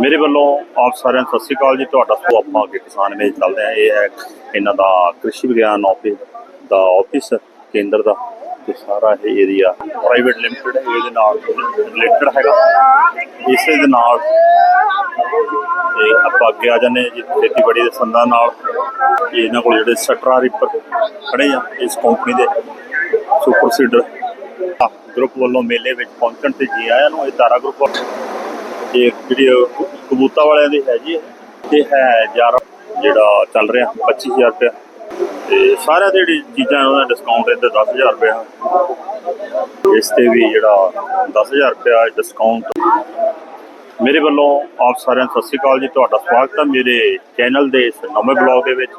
ਮੇਰੇ ਵੱਲੋਂ ਆਪ ਸਾਰਿਆਂ ਨੂੰ ਸਤਿ ਸ਼੍ਰੀ ਅਕਾਲ ਜੀ। ਤੁਹਾਡਾ ਸੋ ਆਪਾਂ ਅੱਗੇ ਕਿਸਾਨ ਮੇਲ ਚੱਲਦੇ ਆ ਇਹ ਹੈ ਇਹਨਾਂ ਦਾ ਕ੍ਰਿਸ਼ੀ ਵਿਗਿਆਨ ਆਫਿਸ ਦਾ ਆਫਿਸ ਕੇਂਦਰ ਦਾ ਤੇ ਸਾਰਾ ਇਹ ਏਰੀਆ ਪ੍ਰਾਈਵੇਟ ਲਿਮਟਿਡ ਹੈ। ਇਹਦੇ ਨਾਲ ਰਿਲੇਟਡ ਹੈਗਾ। ਇਸੇ ਦੇ ਨਾਲ ਤੇ ਆਪਾਂ ਅੱਗੇ ਆ ਜਾਂਦੇ ਹਾਂ ਜੀ ਖੇਤੀਬਾੜੀ ਦੇ ਸੰਦਾਂ ਨਾਲ। ਇਹਨਾਂ ਕੋਲ ਜਿਹੜੇ ਸਟਰਾ ਰਿਪਰ ਖੜੇ ਆ, ਇਸ ਕੰਪਨੀ ਦੇ ਸੁਪਰ ਸੀਡਰ ਗਰੁੱਪ ਵੱਲੋਂ ਮੇਲੇ ਵਿੱਚ ਪਹੁੰਚਣ ਤੇ ਜੀ ਆਇਆਂ ਨੂੰ ਇਹ ਤਾਰਾ ਗਰੁੱਪ ਇਹ ਜਿਹੜੀ ਉਹ ਕਬੂਤਾ ਵਾਲਿਆਂ ਦੀ ਹੈ। ਜੀ ਇਹ। ਹੈ ਯਾਰ ਜਿਹੜਾ ਚੱਲ ਰਿਹਾ 25000 ਰੁਪਇਆ। ਤੇ ਸਾਰਿਆਂ ਦੇ ਜਿਹੜੀ ਚੀਜ਼ਾਂ ਉਹਦਾ ਡਿਸਕਾਊਂਟ ਇੱਧਰ 10000 ਰੁਪਇਆ। ਇਸ ਤੇ ਵੀ ਜਿਹੜਾ 10000 ਰੁਪਇਆ ਡਿਸਕਾਊਂਟ ਮੇਰੇ ਵੱਲੋਂ ਆਪ ਸਾਰਿਆਂ ਨੂੰ ਸਤਿ ਸ਼੍ਰੀ ਅਕਾਲ ਜੀ। ਤੁਹਾਡਾ ਸਵਾਗਤ ਹੈ ਮੇਰੇ ਚੈਨਲ ਦੇ ਇਸ ਨਵੇਂ ਬਲੌਗ ਦੇ ਵਿੱਚ।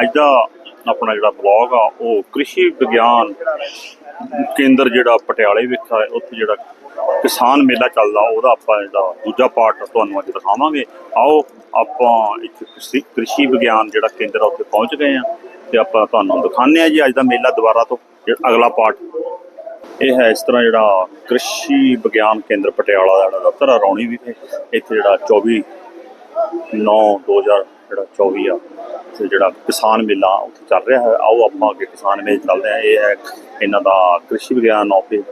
ਅੱਜ ਦਾ ਆਪਣਾ ਜਿਹੜਾ ਬਲੌਗ ਆ, ਉਹ ਕ੍ਰਿਸ਼ੀ ਵਿਗਿਆਨ ਕੇਂਦਰ ਜਿਹੜਾ ਪਟਿਆਲੇ ਵਿਖੇ ਹੈ, ਉੱਥੇ ਜਿਹੜਾ ਕਿਸਾਨ ਮੇਲਾ ਚੱਲਦਾ, ਉਹਦਾ ਆਪਾਂ ਜਿਹੜਾ ਦੂਜਾ ਪਾਰਟ ਤੁਹਾਨੂੰ ਅੱਜ ਦਿਖਾਵਾਂਗੇ। ਆਓ, ਆਪਾਂ ਇੱਥੇ ਕ੍ਰਿਸ਼ੀ- ਵਿਗਿਆਨ ਜਿਹੜਾ ਕੇਂਦਰ ਆ ਉੱਥੇ ਪਹੁੰਚ ਗਏ ਆ ਤੇ ਆਪਾਂ ਤੁਹਾਨੂੰ ਦਿਖਾਉਂਦੇ ਆ ਜੀ ਅੱਜ ਦਾ ਮੇਲਾ ਦੁਬਾਰਾ ਤੋਂ ਅਗਲਾ ਪਾਰਟ। ਇਹ ਹੈ ਇਸ ਤਰ੍ਹਾਂ ਜਿਹੜਾ ਕ੍ਰਿਸ਼ੀ ਵਿਗਿਆਨ ਕੇਂਦਰ ਪਟਿਆਲਾ ਦਾ ਜਿਹੜਾ ਦਫ਼ਤਰ ਆ, ਰੌਣੀ ਵਿਖੇ। ਇੱਥੇ ਜਿਹੜਾ 24 9 2000 ਜਿਹੜਾ 24 ਆ, ਤੇ ਜਿਹੜਾ ਕਿਸਾਨ ਮੇਲਾ ਉੱਥੇ ਚੱਲ ਰਿਹਾ ਹੈ। ਆਓ, ਆਪਾਂ ਅੱਗੇ ਕਿਸਾਨ ਮੇਲੇ ਚੱਲਦੇ ਆ ਇਹ ਹੈ ਇਹਨਾਂ ਦਾ ਕ੍ਰਿਸ਼ੀ ਵਿਗਿਆਨ ਆਫਿਸ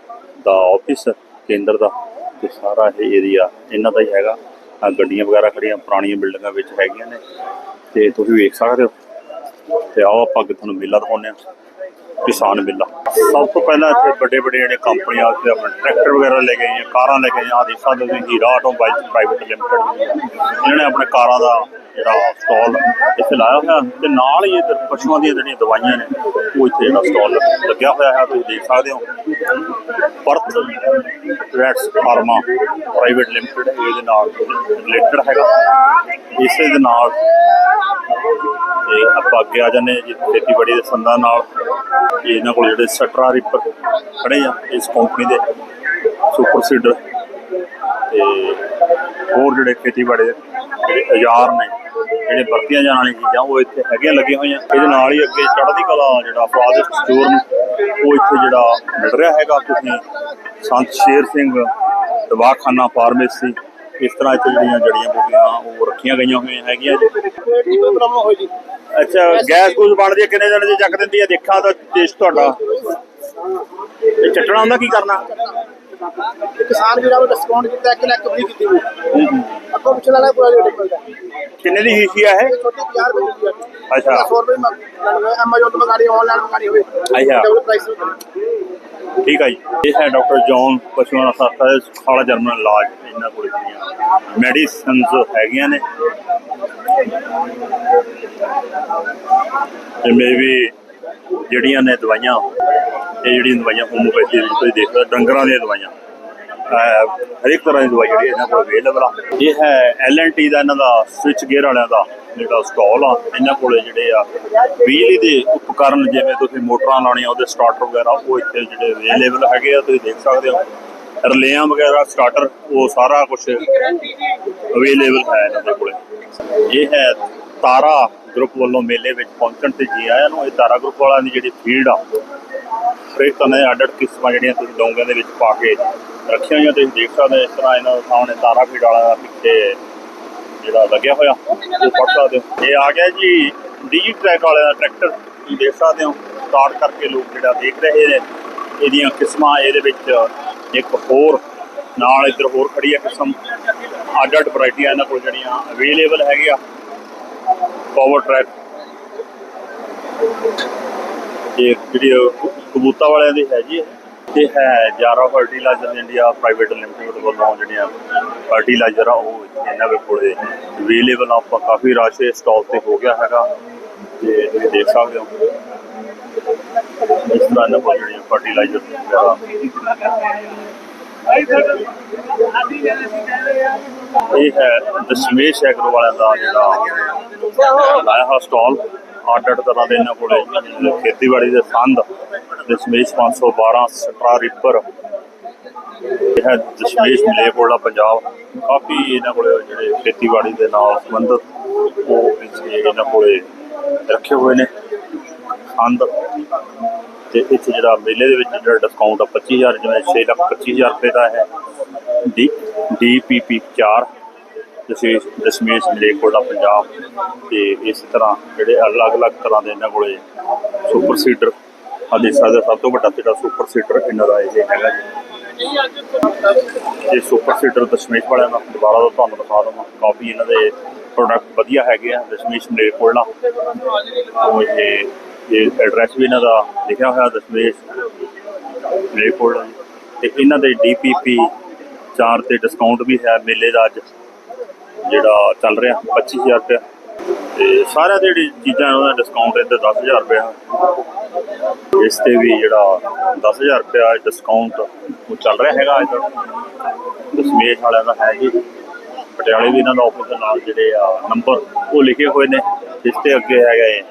ਦਾ ਆਫਿਸ ਕੇਂਦਰ ਦਾ ਤੇ ਸਾਰਾ ਇਹ ਏਰੀਆ ਇਹਨਾਂ ਦਾ ਹੀ ਹੈਗਾ। ਆਹ ਗੱਡੀਆਂ ਵਗੈਰਾ ਖੜੀਆਂ ਪੁਰਾਣੀਆਂ ਬਿਲਡਿੰਗਾਂ ਵਿੱਚ ਹੈਗੀਆਂ ਨੇ। ਤੇ ਤੁਸੀਂ ਵੇਖ ਸਕਦੇ ਹੋ। ਤੇ ਆਓ ਆਪਾਂ ਅੱਗੇ ਤੁਹਾਨੂੰ ਮੇਲਾ ਦਿਖਾਉਂਦੇ ਆ ਕਿਸਾਨ ਮੇਲਾ। ਸਭ ਤੋਂ ਪਹਿਲਾਂ ਇੱਥੇ ਵੱਡੇ ਵੱਡੇ ਜਿਹੜੇ ਕੰਪਨੀਆਂ ਤੇ ਆਪਣੇ ਟਰੈਕਟਰ ਵਗੈਰਾ ਲੈ ਕੇ ਆਈਆਂ ਕਾਰਾਂ ਲੈ ਕੇ ਆਈਆਂ ਆਹ ਦੇਖ ਸਕਦੇ ਹੋ ਤੁਸੀਂ ਹੀਰਾ ਆਟੋਮੋਬਾਈਲ ਪ੍ਰਾਈਵੇਟ ਲਿਮਟਿਡ ਇਹਨਾਂ ਨੇ ਆਪਣੇ ਕਾਰਾਂ ਦਾ ਜਿਹੜਾ ਸਟਾਲ ਇੱਥੇ ਲਾਇਆ ਹੋਇਆ ਤੇ ਨਾਲ ਹੀ ਇੱਧਰ ਪਸ਼ੂਆਂ ਦੀਆਂ ਜਿਹੜੀਆਂ ਦਵਾਈਆਂ ਨੇ, ਉਹ ਇੱਥੇ ਜਿਹੜਾ ਸਟਾਲ ਲੱਗਿਆ ਹੋਇਆ ਹੈ, ਤੁਸੀਂ ਦੇਖ ਸਕਦੇ ਹੋ। ਪਰਤ ਰੈਟਸ ਫਾਰਮਾ ਪ੍ਰਾਈਵੇਟ ਲਿਮਟਿਡ ਇਹਦੇ ਨਾਲ ਰਿਲੇਟਡ ਹੈਗਾ। ਇਸੇ ਦੇ ਨਾਲ ਤੇ ਆਪਾਂ ਅੱਗੇ ਆ ਜਾਂਦੇ ਹਾਂ ਜੀ, ਖੇਤੀਬਾੜੀ ਦੇ ਸੰਦਾਂ ਨਾਲ। ਇਹ ਇਹਨਾਂ ਕੋਲ ਜਿਹੜੇ ਸਟਰਾ ਰਿਪਰ ਖੜੇ ਆ ਇਸ ਕੰਪਨੀ ਦੇ ਸੁਪਰ ਸੀਡਰ ਤੇ ਹੋਰ ਜਿਹੜੇ ਖੇਤੀਬਾੜੀ ਦੇ ਜਿਹੜੇ ਔਜ਼ਾਰ ਨੇ, ਜਿਹੜੇ ਵਰਤੀਆਂ ਜਾਣ ਵਾਲੀਆਂ ਚੀਜ਼ਾਂ, ਉਹ ਇੱਥੇ ਹੈਗੀਆਂ ਲੱਗੀਆਂ ਹੋਈਆਂ। ਇਹਦੇ ਨਾਲ ਹੀ ਅੱਗੇ ਚੜ੍ਹਦੀ ਕਲਾ ਜਿਹੜਾ ਫਾਜ਼ਿਲ ਸਟੋਰ ਉਹ ਇੱਥੇ ਜਿਹੜਾ ਮਿਲ ਰਿਹਾ ਹੈਗਾ। ਤੁਸੀਂ ਸੰਤ ਸ਼ੇਰ ਸਿੰਘ ਦਵਾਖਾਨਾ ਫਾਰਮੇਸੀ ਇਸ ਤਰ੍ਹਾਂ ਇੱਥੇ ਜਿਹੜੀਆਂ ਜੜੀਆਂ ਬੂਟੀਆਂ ਉਹ ਰੱਖੀਆਂ ਗਈਆਂ ਹੋਈਆਂ ਹੈਗੀਆਂ ਜੀ। ਕੋਈ ਪ੍ਰੋਬਲਮ ਹੋਈ ਜੀ ਅੱਛਾ ਗੈਸ ਗੂਸ ਬਣਦੀ ਹੈ ਕਿੰਨੇ ਦਿਨ ਦੀ ਚੱਕ ਦਿੰਦੀ ਹੈ? ਦੇਖਾਂ ਤਾਂ ਟੇਸਟ ਤੁਹਾਡਾ। ਇਹ ਚੱਟਣਾ ਹੁੰਦਾ ਕੀ ਕਰਨਾ? ਕਿਸਾਨ ਵੀਰਾਂ ਨੂੰ ਡਿਸਕਾਊਂਟ ਕੀਤਾ ਕਿ ਲੱਕ ਫ੍ਰੀ ਕੀਤੀ ਹੋਈ। ਅੱਗੋਂ ਪਿਛਲਾ ਵਾਲਾ ਪੂਰਾ ਰੇਟ ਮਿਲਦਾ ਕਿੰਨੇ ਦੀ ਸ਼ੀਸ਼ੀ ਆ ਇਹ? ਛੋਟੀ 50 ਰੁਪਏ ਦੀ ਹੈ ਅੱਛਾ। 100 ਰੁਪਏ ਮੰਗਦੇ ਐਮਾਜ਼ਨ ਤੋਂ ਮੰਗਾੜੀ ਆਨਲਾਈਨ ਮੰਗਾੜੀ ਹੋਵੇ। ਅੱਛਾ। ਡਬਲ ਪ੍ਰਾਈਸ ਠੀਕ ਆ ਜੀ। ਇਹ ਹੈ ਡਾਕਟਰ ਜੌਨ ਪਸ਼ੂਆਂ ਦਾ ਸਾਥਾ ਖਾਲਾ ਜਰਮਨ ਇਲਾਜ ਇਹਨਾਂ ਕੋਲ ਜਿਹੜੀਆਂ ਮੈਡੀਸਨਸ ਹੈਗੀਆਂ ਨੇ। ਤੇ ਮੇ ਵੀ ਜਿਹੜੀਆਂ ਨੇ ਦਵਾਈਆਂ ਇਹ ਜਿਹੜੀਆਂ ਦਵਾਈਆਂ ਹੋਮੋਪੈਥੀ ਦੀ ਤੁਸੀਂ ਦੇਖ ਸਕਦੇ ਹੋ, ਡੰਗਰਾਂ ਦੀਆਂ ਦਵਾਈਆਂ। ਅਹ ਹਰੇਕ ਤਰ੍ਹਾਂ ਦੀ ਦਵਾਈ ਜਿਹੜੀ ਇਹਨਾਂ ਕੋਲ ਅਵੇਲੇਬਲ ਆ। ਇਹ ਹੈ ਐਲ&ਟੀ ਦਾ ਇਹਨਾਂ ਦਾ ਸਵਿਚ ਗੇਅਰ ਵਾਲਿਆਂ ਦਾ ਜਿਹੜਾ ਸਟਾਲ ਆ, ਇਹਨਾਂ ਕੋਲੇ ਜਿਹੜੇ ਆ ਬਿਜਲੀ ਦੇ ਉਪਕਰਨ ਜਿਵੇਂ ਤੁਸੀਂ ਮੋਟਰਾਂ ਲਾਉਣੀਆਂ, ਉਹਦੇ ਸਟਾਰਟਰ ਵਗੈਰਾ, ਉਹ ਇੱਥੇ ਜਿਹੜੇ ਅਵੇਲੇਬਲ ਹੈਗੇ ਆ, ਤੁਸੀਂ ਦੇਖ ਸਕਦੇ ਹੋ। ਰਿਲੇਆਂ ਵਗੈਰਾ ਸਟਾਰਟਰ ਉਹ ਸਾਰਾ ਕੁਝ ਅਵੇਲੇਬਲ ਹੈ ਇਹਨਾਂ ਦੇ ਕੋਲੇ। ਇਹ ਹੈ ਤਾਰਾ ਗਰੁੱਪ ਵੱਲੋਂ ਮੇਲੇ ਵਿੱਚ ਪਹੁੰਚਣ ਤੇ ਜੀ ਆਇਆਂ ਨੂੰ, ਇਹ ਤਾਰਾ ਗਰੁੱਪ ਵਾਲਿਆਂ ਦੀ ਜਿਹੜੀ ਫੀਲਡ ਆ ਹਰੇਕ ਤਰ੍ਹਾਂ ਦੇ ਅੱਡ ਅੱਡ ਕਿਸਮਾਂ ਜਿਹੜੀਆਂ ਤੁਸੀਂ ਡੋਂਗਿਆਂ ਦੇ ਵਿੱਚ ਪਾ ਕੇ ਰੱਖੀਆਂ ਹੋਈਆਂ, ਤੁਸੀਂ ਦੇਖ ਸਕਦੇ ਹੋ ਇਸ ਤਰ੍ਹਾਂ ਇਹਨਾਂ ਦੇ ਸਾਹਮਣੇ ਤਾਰਾ ਫੀਡ ਵਾਲਾ ਪਿੱਛੇ ਜਿਹੜਾ ਲੱਗਿਆ ਹੋਇਆ ਉਹ ਪੜ ਸਕਦੇ ਹੋ। ਇਹ ਆ ਗਿਆ ਜੀ ਡੀ ਟਰੈਕ ਵਾਲੇ ਦਾ ਟਰੈਕਟਰ ਤੁਸੀਂ ਦੇਖ ਸਕਦੇ ਹੋ ਸਟਾਰਟ ਕਰਕੇ ਲੋਕ ਜਿਹੜਾ ਦੇਖ ਰਹੇ ਨੇ, ਇਹਦੀਆਂ ਕਿਸਮਾਂ ਇਹਦੇ ਵਿੱਚ ਇੱਕ ਹੋਰ ਨਾਲ ਇੱਧਰ ਹੋਰ ਖੜੀ ਹੈ ਕਿਸਮ ਅੱਡ ਅੱਡ ਵੈਰਾਈਟੀਆਂ ਇਹਨਾਂ ਕੋਲ ਜਿਹੜੀਆਂ ਅਵੇਲੇਬਲ ਹੈਗੀਆਂ। ਪਾਵਰ ਟਰੈਕ ਇਹ ਜਿਹੜੀ ਕਬੂਤਾ ਵਾਲਿਆਂ ਦੀ ਹੈ। ਜੀ ਇਹ। ਹੈ Yara fertilizer India private limited ਵੱਲੋਂ ਜਿਹੜੀਆਂ ਫਰਟੀਲਾਈਜ਼ਰ ਆ, ਉਹ ਇਹਨਾਂ ਦੇ ਕੋਲੇ ਅਵੇਲੇਬਲ ਆਪਾਂ ਕਾਫੀ ਰਸ਼ ਇਸ ਸਟਾਲ ਤੇ ਹੋ ਗਿਆ ਹੈਗਾ। ਤੇ ਤੁਸੀਂ ਦੇਖ ਸਕਦੇ ਹੋ। ਇਸ ਤਰ੍ਹਾਂ ਇਹਨਾਂ ਜਿਹੜੀਆਂ ਫਰਟੀਲਾਈਜ਼ਰ ਵਗੈਰਾ। ਇਹ ਹੈ ਦਸ਼ਮੇਸ਼ ਐਗਰੋ ਵਾਲਿਆਂ ਦਾ ਜਿਹੜਾ ਲਾਇਆ ਹੋਇਆ ਸਟਾਲ ਅੱਡ ਅੱਡ ਤਰ੍ਹਾਂ ਦੇ ਇਹਨਾਂ ਕੋਲੇ ਖੇਤੀਬਾੜੀ ਦੇ ਸੰਦ। ਦਸ਼ਮੇਸ਼ 512 ਸਟਰਾ ਰਿਪਰ ਇਹ ਹੈ ਦਸ਼ਮੇਸ਼ ਮਲੇਕੋਲਾ ਪੰਜਾਬ। ਕਾਫੀ ਇਹਨਾਂ ਕੋਲੇ ਜਿਹੜੇ ਖੇਤੀਬਾੜੀ ਦੇ ਨਾਲ ਸੰਬੰਧਿਤ ਉਹ ਇੱਥੇ ਇਹਨਾਂ ਕੋਲੇ ਰੱਖੇ ਹੋਏ ਨੇ। ਅੰਦ ਤੇ ਇੱਥੇ ਜਿਹੜਾ ਮੇਲੇ ਦੇ ਵਿੱਚ ਜਿਹੜਾ ਡਿਸਕਾਊਂਟ ਆ 25000 ਜਿਵੇਂ 6 ਲੱਖ 25000 ਰੁਪਏ ਦਾ ਹੈ। ਡੀ, ਡੀਪੀਪੀ 4 ਦਸ਼ਮੇਸ਼ ਦਸ਼ਮੇਸ਼ ਮਲੇਕੋਲਾ ਪੰਜਾਬ। ਤੇ ਇਸ ਤਰ੍ਹਾਂ ਜਿਹੜੇ ਅਲੱਗ-ਅਲੱਗ ਤਰ੍ਹਾਂ ਦੇ ਇਹਨਾਂ ਕੋਲੇ ਸੁਪਰ ਸੀਡਰ ਆਦਿ ਦਾ ਸਭ ਤੋਂ ਵੱਡਾ ਜਿਹੜਾ ਸੁਪਰ ਸੀਟਰ ਇਹਨਾਂ ਦਾ ਇਹ ਹੈਗਾ ਜੀ। ਇਹ ਸੁਪਰ ਸੀਡਰ ਦਸ਼ਮੇਸ਼ ਵਾਲਿਆਂ ਦਾ ਦੁਬਾਰਾ ਤੋਂ ਤੁਹਾਨੂੰ ਦਿਖਾ ਦਵਾਂ। ਕਾਫੀ ਇਹਨਾਂ ਦੇ ਪ੍ਰੋਡਕਟ ਵਧੀਆ ਹੈਗੇ ਆ, ਦਸ਼ਮੇਸ਼ ਮਲੇਕੋਲਾ ਉਹ ਇਹ ਇਹ ਐਡਰੈਸ ਵੀ ਇਹਨਾਂ ਦਾ ਲਿਖਿਆ ਹੋਇਆ ਦਸ਼ਮੇਸ਼ ਮਲੇਕੋਲਾ ਜੀ। ਤੇ ਇਹਨਾਂ ਦੇ ਡੀਪੀਪੀ 4 ਤੇ ਡਿਸਕਾਊਂਟ ਵੀ ਹੈ ਮੇਲੇ ਦਾ ਅੱਜ, ਜਿਹੜਾ ਚੱਲ ਰਿਹਾ 25000 ਰੁਪਏ ਤੇ ਸਾਰਿਆਂ ਦੇ ਜਿਹੜੀ ਚੀਜ਼ਾਂ ਉਹਨਾਂ ਦਾ ਡਿਸਕਾਊਂਟ ਇੱਥੇ 10000 ਰੁਪਏ ਇਸ ਤੇ ਵੀ ਜਿਹੜਾ 10000 ਰੁਪਏ ਡਿਸਕਾਊਂਟ ਉਹ ਚੱਲ ਰਿਹਾ ਹੈਗਾ ਅੱਜ। ਦਸਮੇਸ਼ ਵਾਲਿਆਂ ਦਾ ਹੈ ਜੀ ਪਟਿਆਲੇ ਵੀ ਇਹਨਾਂ ਦਾ ਆਫਿਸ ਦੇ ਨਾਲ ਜਿਹੜੇ ਆ ਨੰਬਰ ਉਹ ਲਿਖੇ ਹੋਏ ਨੇ। ਇਸ ਤੇ ਅੱਗੇ ਹੈਗਾ ਇਹ।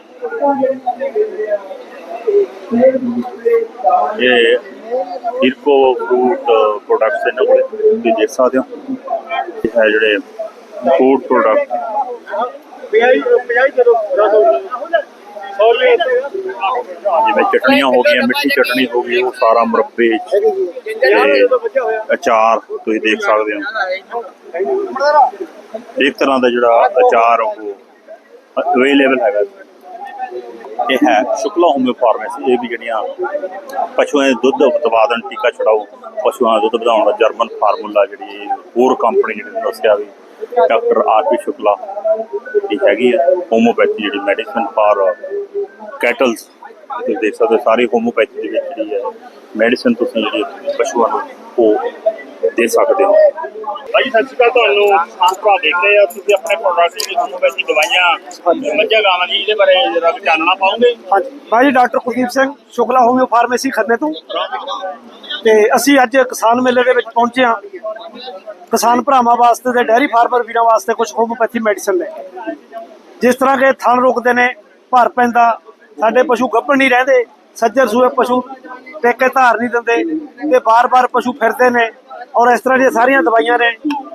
ਇਹ ਇਰਕੋ ਫਰੂਟ ਪ੍ਰੋਡਕਟਸ ਇਹਨਾਂ ਕੋਲੇ। ਤੁਸੀਂ ਦੇਖ ਸਕਦੇ ਹੋ। ਇਹ ਹੈ ਜਿਹੜੇ ਫੂਡ ਪ੍ਰੋਡਕਟ ਪਿਆਈ ਪਿਆਈ ਕਰੋ 100 ਜਿਵੇਂ ਚਟਨੀਆਂ ਹੋ ਗਈਆਂ ਮਿੱਠੀ ਚਟਨੀ ਹੋ ਗਈ ਉਹ ਸਾਰਾ ਮੁਰੱਬੇ ਤੇ ਅਚਾਰ ਤੁਸੀਂ ਦੇਖ ਸਕਦੇ ਹੋ। ਇੱਕ ਤਰ੍ਹਾਂ ਦਾ ਜਿਹੜਾ ਅਚਾਰ ਉਹ ਅਵੇਲੇਬਲ ਹੈਗਾ। ਇਹ ਹੈ ਸ਼ੁਕਲਾ ਹੋਮਿਓ ਫਾਰਮੇਸੀ ਇਹ ਵੀ ਜਿਹੜੀਆਂ ਪਸ਼ੂਆਂ ਦੇ ਦੁੱਧ ਉਤਪਾਦਨ ਟੀਕਾ ਛੁਡਾਓ ਪਸ਼ੂਆਂ ਦਾ ਦੁੱਧ ਵਧਾਉਣ ਦਾ ਜਰਮਨ ਫਾਰਮੂਲਾ ਜਿਹੜੀ ਹੋਰ ਕੰਪਨੀ ਜਿਹੜੀ ਦੱਸਿਆ ਵੀ ਡਾਕਟਰ ਆਰ ਪੀ ਸ਼ੁਕਲਾ ਦੀ ਹੈਗੀ ਹੈ ਹੋਮੋਪੈਥੀ ਜਿਹੜੀ ਮੈਡੀਸਨ ਫਾਰ ਕੈਟਲਸ ਤੁਸੀਂ ਦੇਖ ਸਕਦੇ ਹੋ ਸਾਰੀ ਹੋਮੋਪੈਥੀ ਦੇ ਵਿੱਚ ਜਿਹੜੀ ਹੈ ਮੈਡੀਸਨ ਤੁਸੀਂ ਜਿਹੜੀ ਪਸ਼ੂਆਂ ਨੂੰ ਉਹ ਦੇ ਸਕਦੇ ਹੋ। ਭਾਈ ਸਤਿ ਸ਼੍ਰੀ ਅਕਾਲ ਤੁਹਾਨੂੰ। ਸੰਸਥਾ ਦੇਖ ਰਹੇ ਆ। ਤੁਸੀਂ ਆਪਣੇ ਪ੍ਰੋਡਕਟ ਜਿਹੜੀ ਹੋਮੋਪੈਥੀ ਦਵਾਈਆਂ ਮੱਝਾਂ ਗਾਵਾਂ ਦੀ ਇਹਦੇ ਬਾਰੇ ਜਰਾ ਚਾਨਣਾ ਪਾਉਂਗੇ ਹਾਂਜੀ। ਭਾਜੀ doctor Kuldeep Singh Shukla homoeo pharmacy ਖੰਨੇ ਤੋਂ। ਤੇ ਅਸੀਂ ਅੱਜ ਕਿਸਾਨ ਮੇਲੇ ਦੇ ਵਿੱਚ ਪਹੁੰਚੇ ਹਾਂ। ਕਿਸਾਨ ਭਰਾਵਾਂ ਵਾਸਤੇ ਤੇ ਡੈਰੀ ਫਾਰਮਰ ਵੀਰਾਂ ਵਾਸਤੇ ਕੁਝ ਹੋਮੋਪੈਥੀ ਮੈਡੀਸਨ ਲੈ। ਜਿਸ ਤਰ੍ਹਾਂ ਕਿ ਥਣ ਰੁਕਦੇ ਨੇ ਭਰ ਪੈਂਦਾ ਸਾਡੇ ਪਸ਼ੂ ਗੱਭਣ ਨਹੀਂ ਰਹਿੰਦੇ ਸੱਜਰ ਸੂਏ ਪਸ਼ੂ ਟੇਕੇ ਧਾਰ ਨਹੀਂ ਦਿੰਦੇ ਤੇ ਬਾਰ-ਬਾਰ ਪਸ਼ੂ ਫਿਰਦੇ ਨੇ। ਔਰ ਇਸ ਤਰ੍ਹਾਂ ਦੀਆਂ ਸਾਰੀਆਂ ਦਵਾਈਆਂ ਨੇ।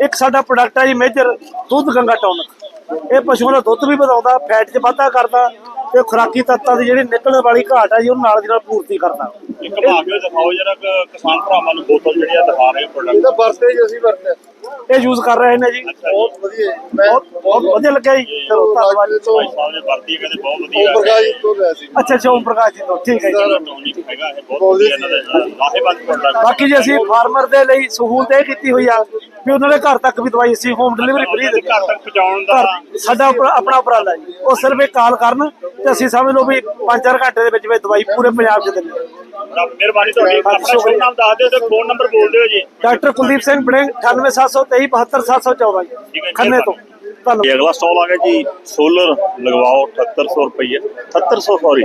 ਇੱਕ ਸਾਡਾ ਪ੍ਰੋਡਕਟ ਹੈ ਜੀ ਮੇਜਰ ਦੁੱਧ ਗੰਗਾ ਟੌਨਿਕ। ਇਹ ਪਸ਼ੂਆਂ ਦਾ ਦੁੱਧ ਵੀ ਵਧਾਉਂਦਾ ਫੈਟ 'ਚ ਵਾਧਾ ਕਰਦਾ। ਤੇ ਖੁਰਾਕੀ ਤੱਤਾਂ ਦੀ ਜਿਹੜੀ ਨਿਕਲਣ ਵਾਲੀ ਘਾਟ ਹੈ ਜੀ ਉਹ ਨਾਲ ਦੀ ਨਾਲ ਪੂਰਤੀ ਕਰਦਾ ਇੱਕ ਭਾਗ ਕੇ ਦਿਖਾਓ ਜਰਾ ਕਿਸਾਨ ਭਰਾਵਾਂ ਨੂੰ ਬੋਤਲ ਜਿਹੜੀ ਆ ਦਿਖਾ ਰਹੇ ਪ੍ਰੋਡਕਟ ਇਹਦਾ ਵਰਤੇ ਜੀ ਅਸੀਂ ਵਰਤੇ। ਇਹ ਯੂਜ਼ ਕਰ ਰਹੇ ਨੇ ਜੀ। ਬਹੁਤ ਵਧੀਆ ਬਹੁਤ ਬਹੁਤ ਵਧੀਆ ਲੱਗਿਆ ਜੀ। ਚਲੋ ਧੰਨਵਾਦ ਜੀ। ਤੋਂ ਭਾਈ ਸਾਹਿਬ ਨੇ ਵਰਤੀ ਕਹਿੰਦੇ ਬਹੁਤ ਵਧੀਆ ਓਮ ਪ੍ਰਕਾਸ਼ ਜੀ ਤੋਂ ਲਿਆ ਸੀ। ਅੱਛਾ ਅੱਛਾ ਓਮ ਪ੍ਰਕਾਸ਼ ਜੀ ਤੋਂ। ਠੀਕ ਹੈ ਜੀ। ਹੈਗਾ ਇਹ ਬਹੁਤ ਵਧੀਆ ਇਹਨਾਂ ਦਾ ਲਾਹੇਵੰਦ ਪ੍ਰੋਡਕਟ ਬਾਕੀ ਜੀ ਅਸੀਂ ਫਾਰਮਰ ਦੇ ਲਈ ਸਹੂਲਤ ਇਹ ਕੀਤੀ ਹੋਈ ਆ ਵੀ ਉਹਨਾਂ ਦੇ ਘਰ ਤੱਕ ਵੀ ਦਵਾਈ ਅਸੀਂ ਹੋਮ ਡਿਲੀਵਰੀ ਫ੍ਰੀ ਦਿੰਦੇ ਘਰ ਤੱਕ ਪਹੁੰਚਾਉਣ ਦਾ ਸਾਡਾ ਆਪਣਾ ਆਪਣਾ ਉਪਰਾਲਾ ਜੀ। ਉਹ ਸਿਰਫ ਇੱਕ ਕਾਲ ਕਰਨ ਤੇ ਅਸੀਂ ਸਮਝ ਲਓ ਵੀ 5-4 ਘੰਟੇ ਦੇ ਵਿੱਚ ਵਿੱਚ ਦਵਾਈ ਪੂਰੇ ਪੰਜਾਬ 'ਚ ਦਿੰਦੇ ਹਾਂ। ਰੱਬ ਮਿਹਰਬਾਨੀ ਤੁਹਾਡੀ। ਆਪਣਾ ਸ਼ੁਭ ਨਾਮ ਦੱਸ ਦਿਓ ਤੇ ਫੋਨ ਨੰਬਰ ਬੋਲ ਦਿਓ ਜੀ। ਡਾਕਟਰ ਕੁਲਦੀਪ ਸਿੰਘ ਬੜਿੰਗ 98723 72714 ਜੀ। ਖੰਨੇ ਤੋਂ। ਧੰਨਵਾਦ। ਇਹ ਅਗਲਾ ਸਟਾਲ ਆ ਗਿਆ ਜੀ। ਸੋਲਰ ਲਗਵਾਓ 7800 ਰੁਪਏ 7800 ਸੌਰੀ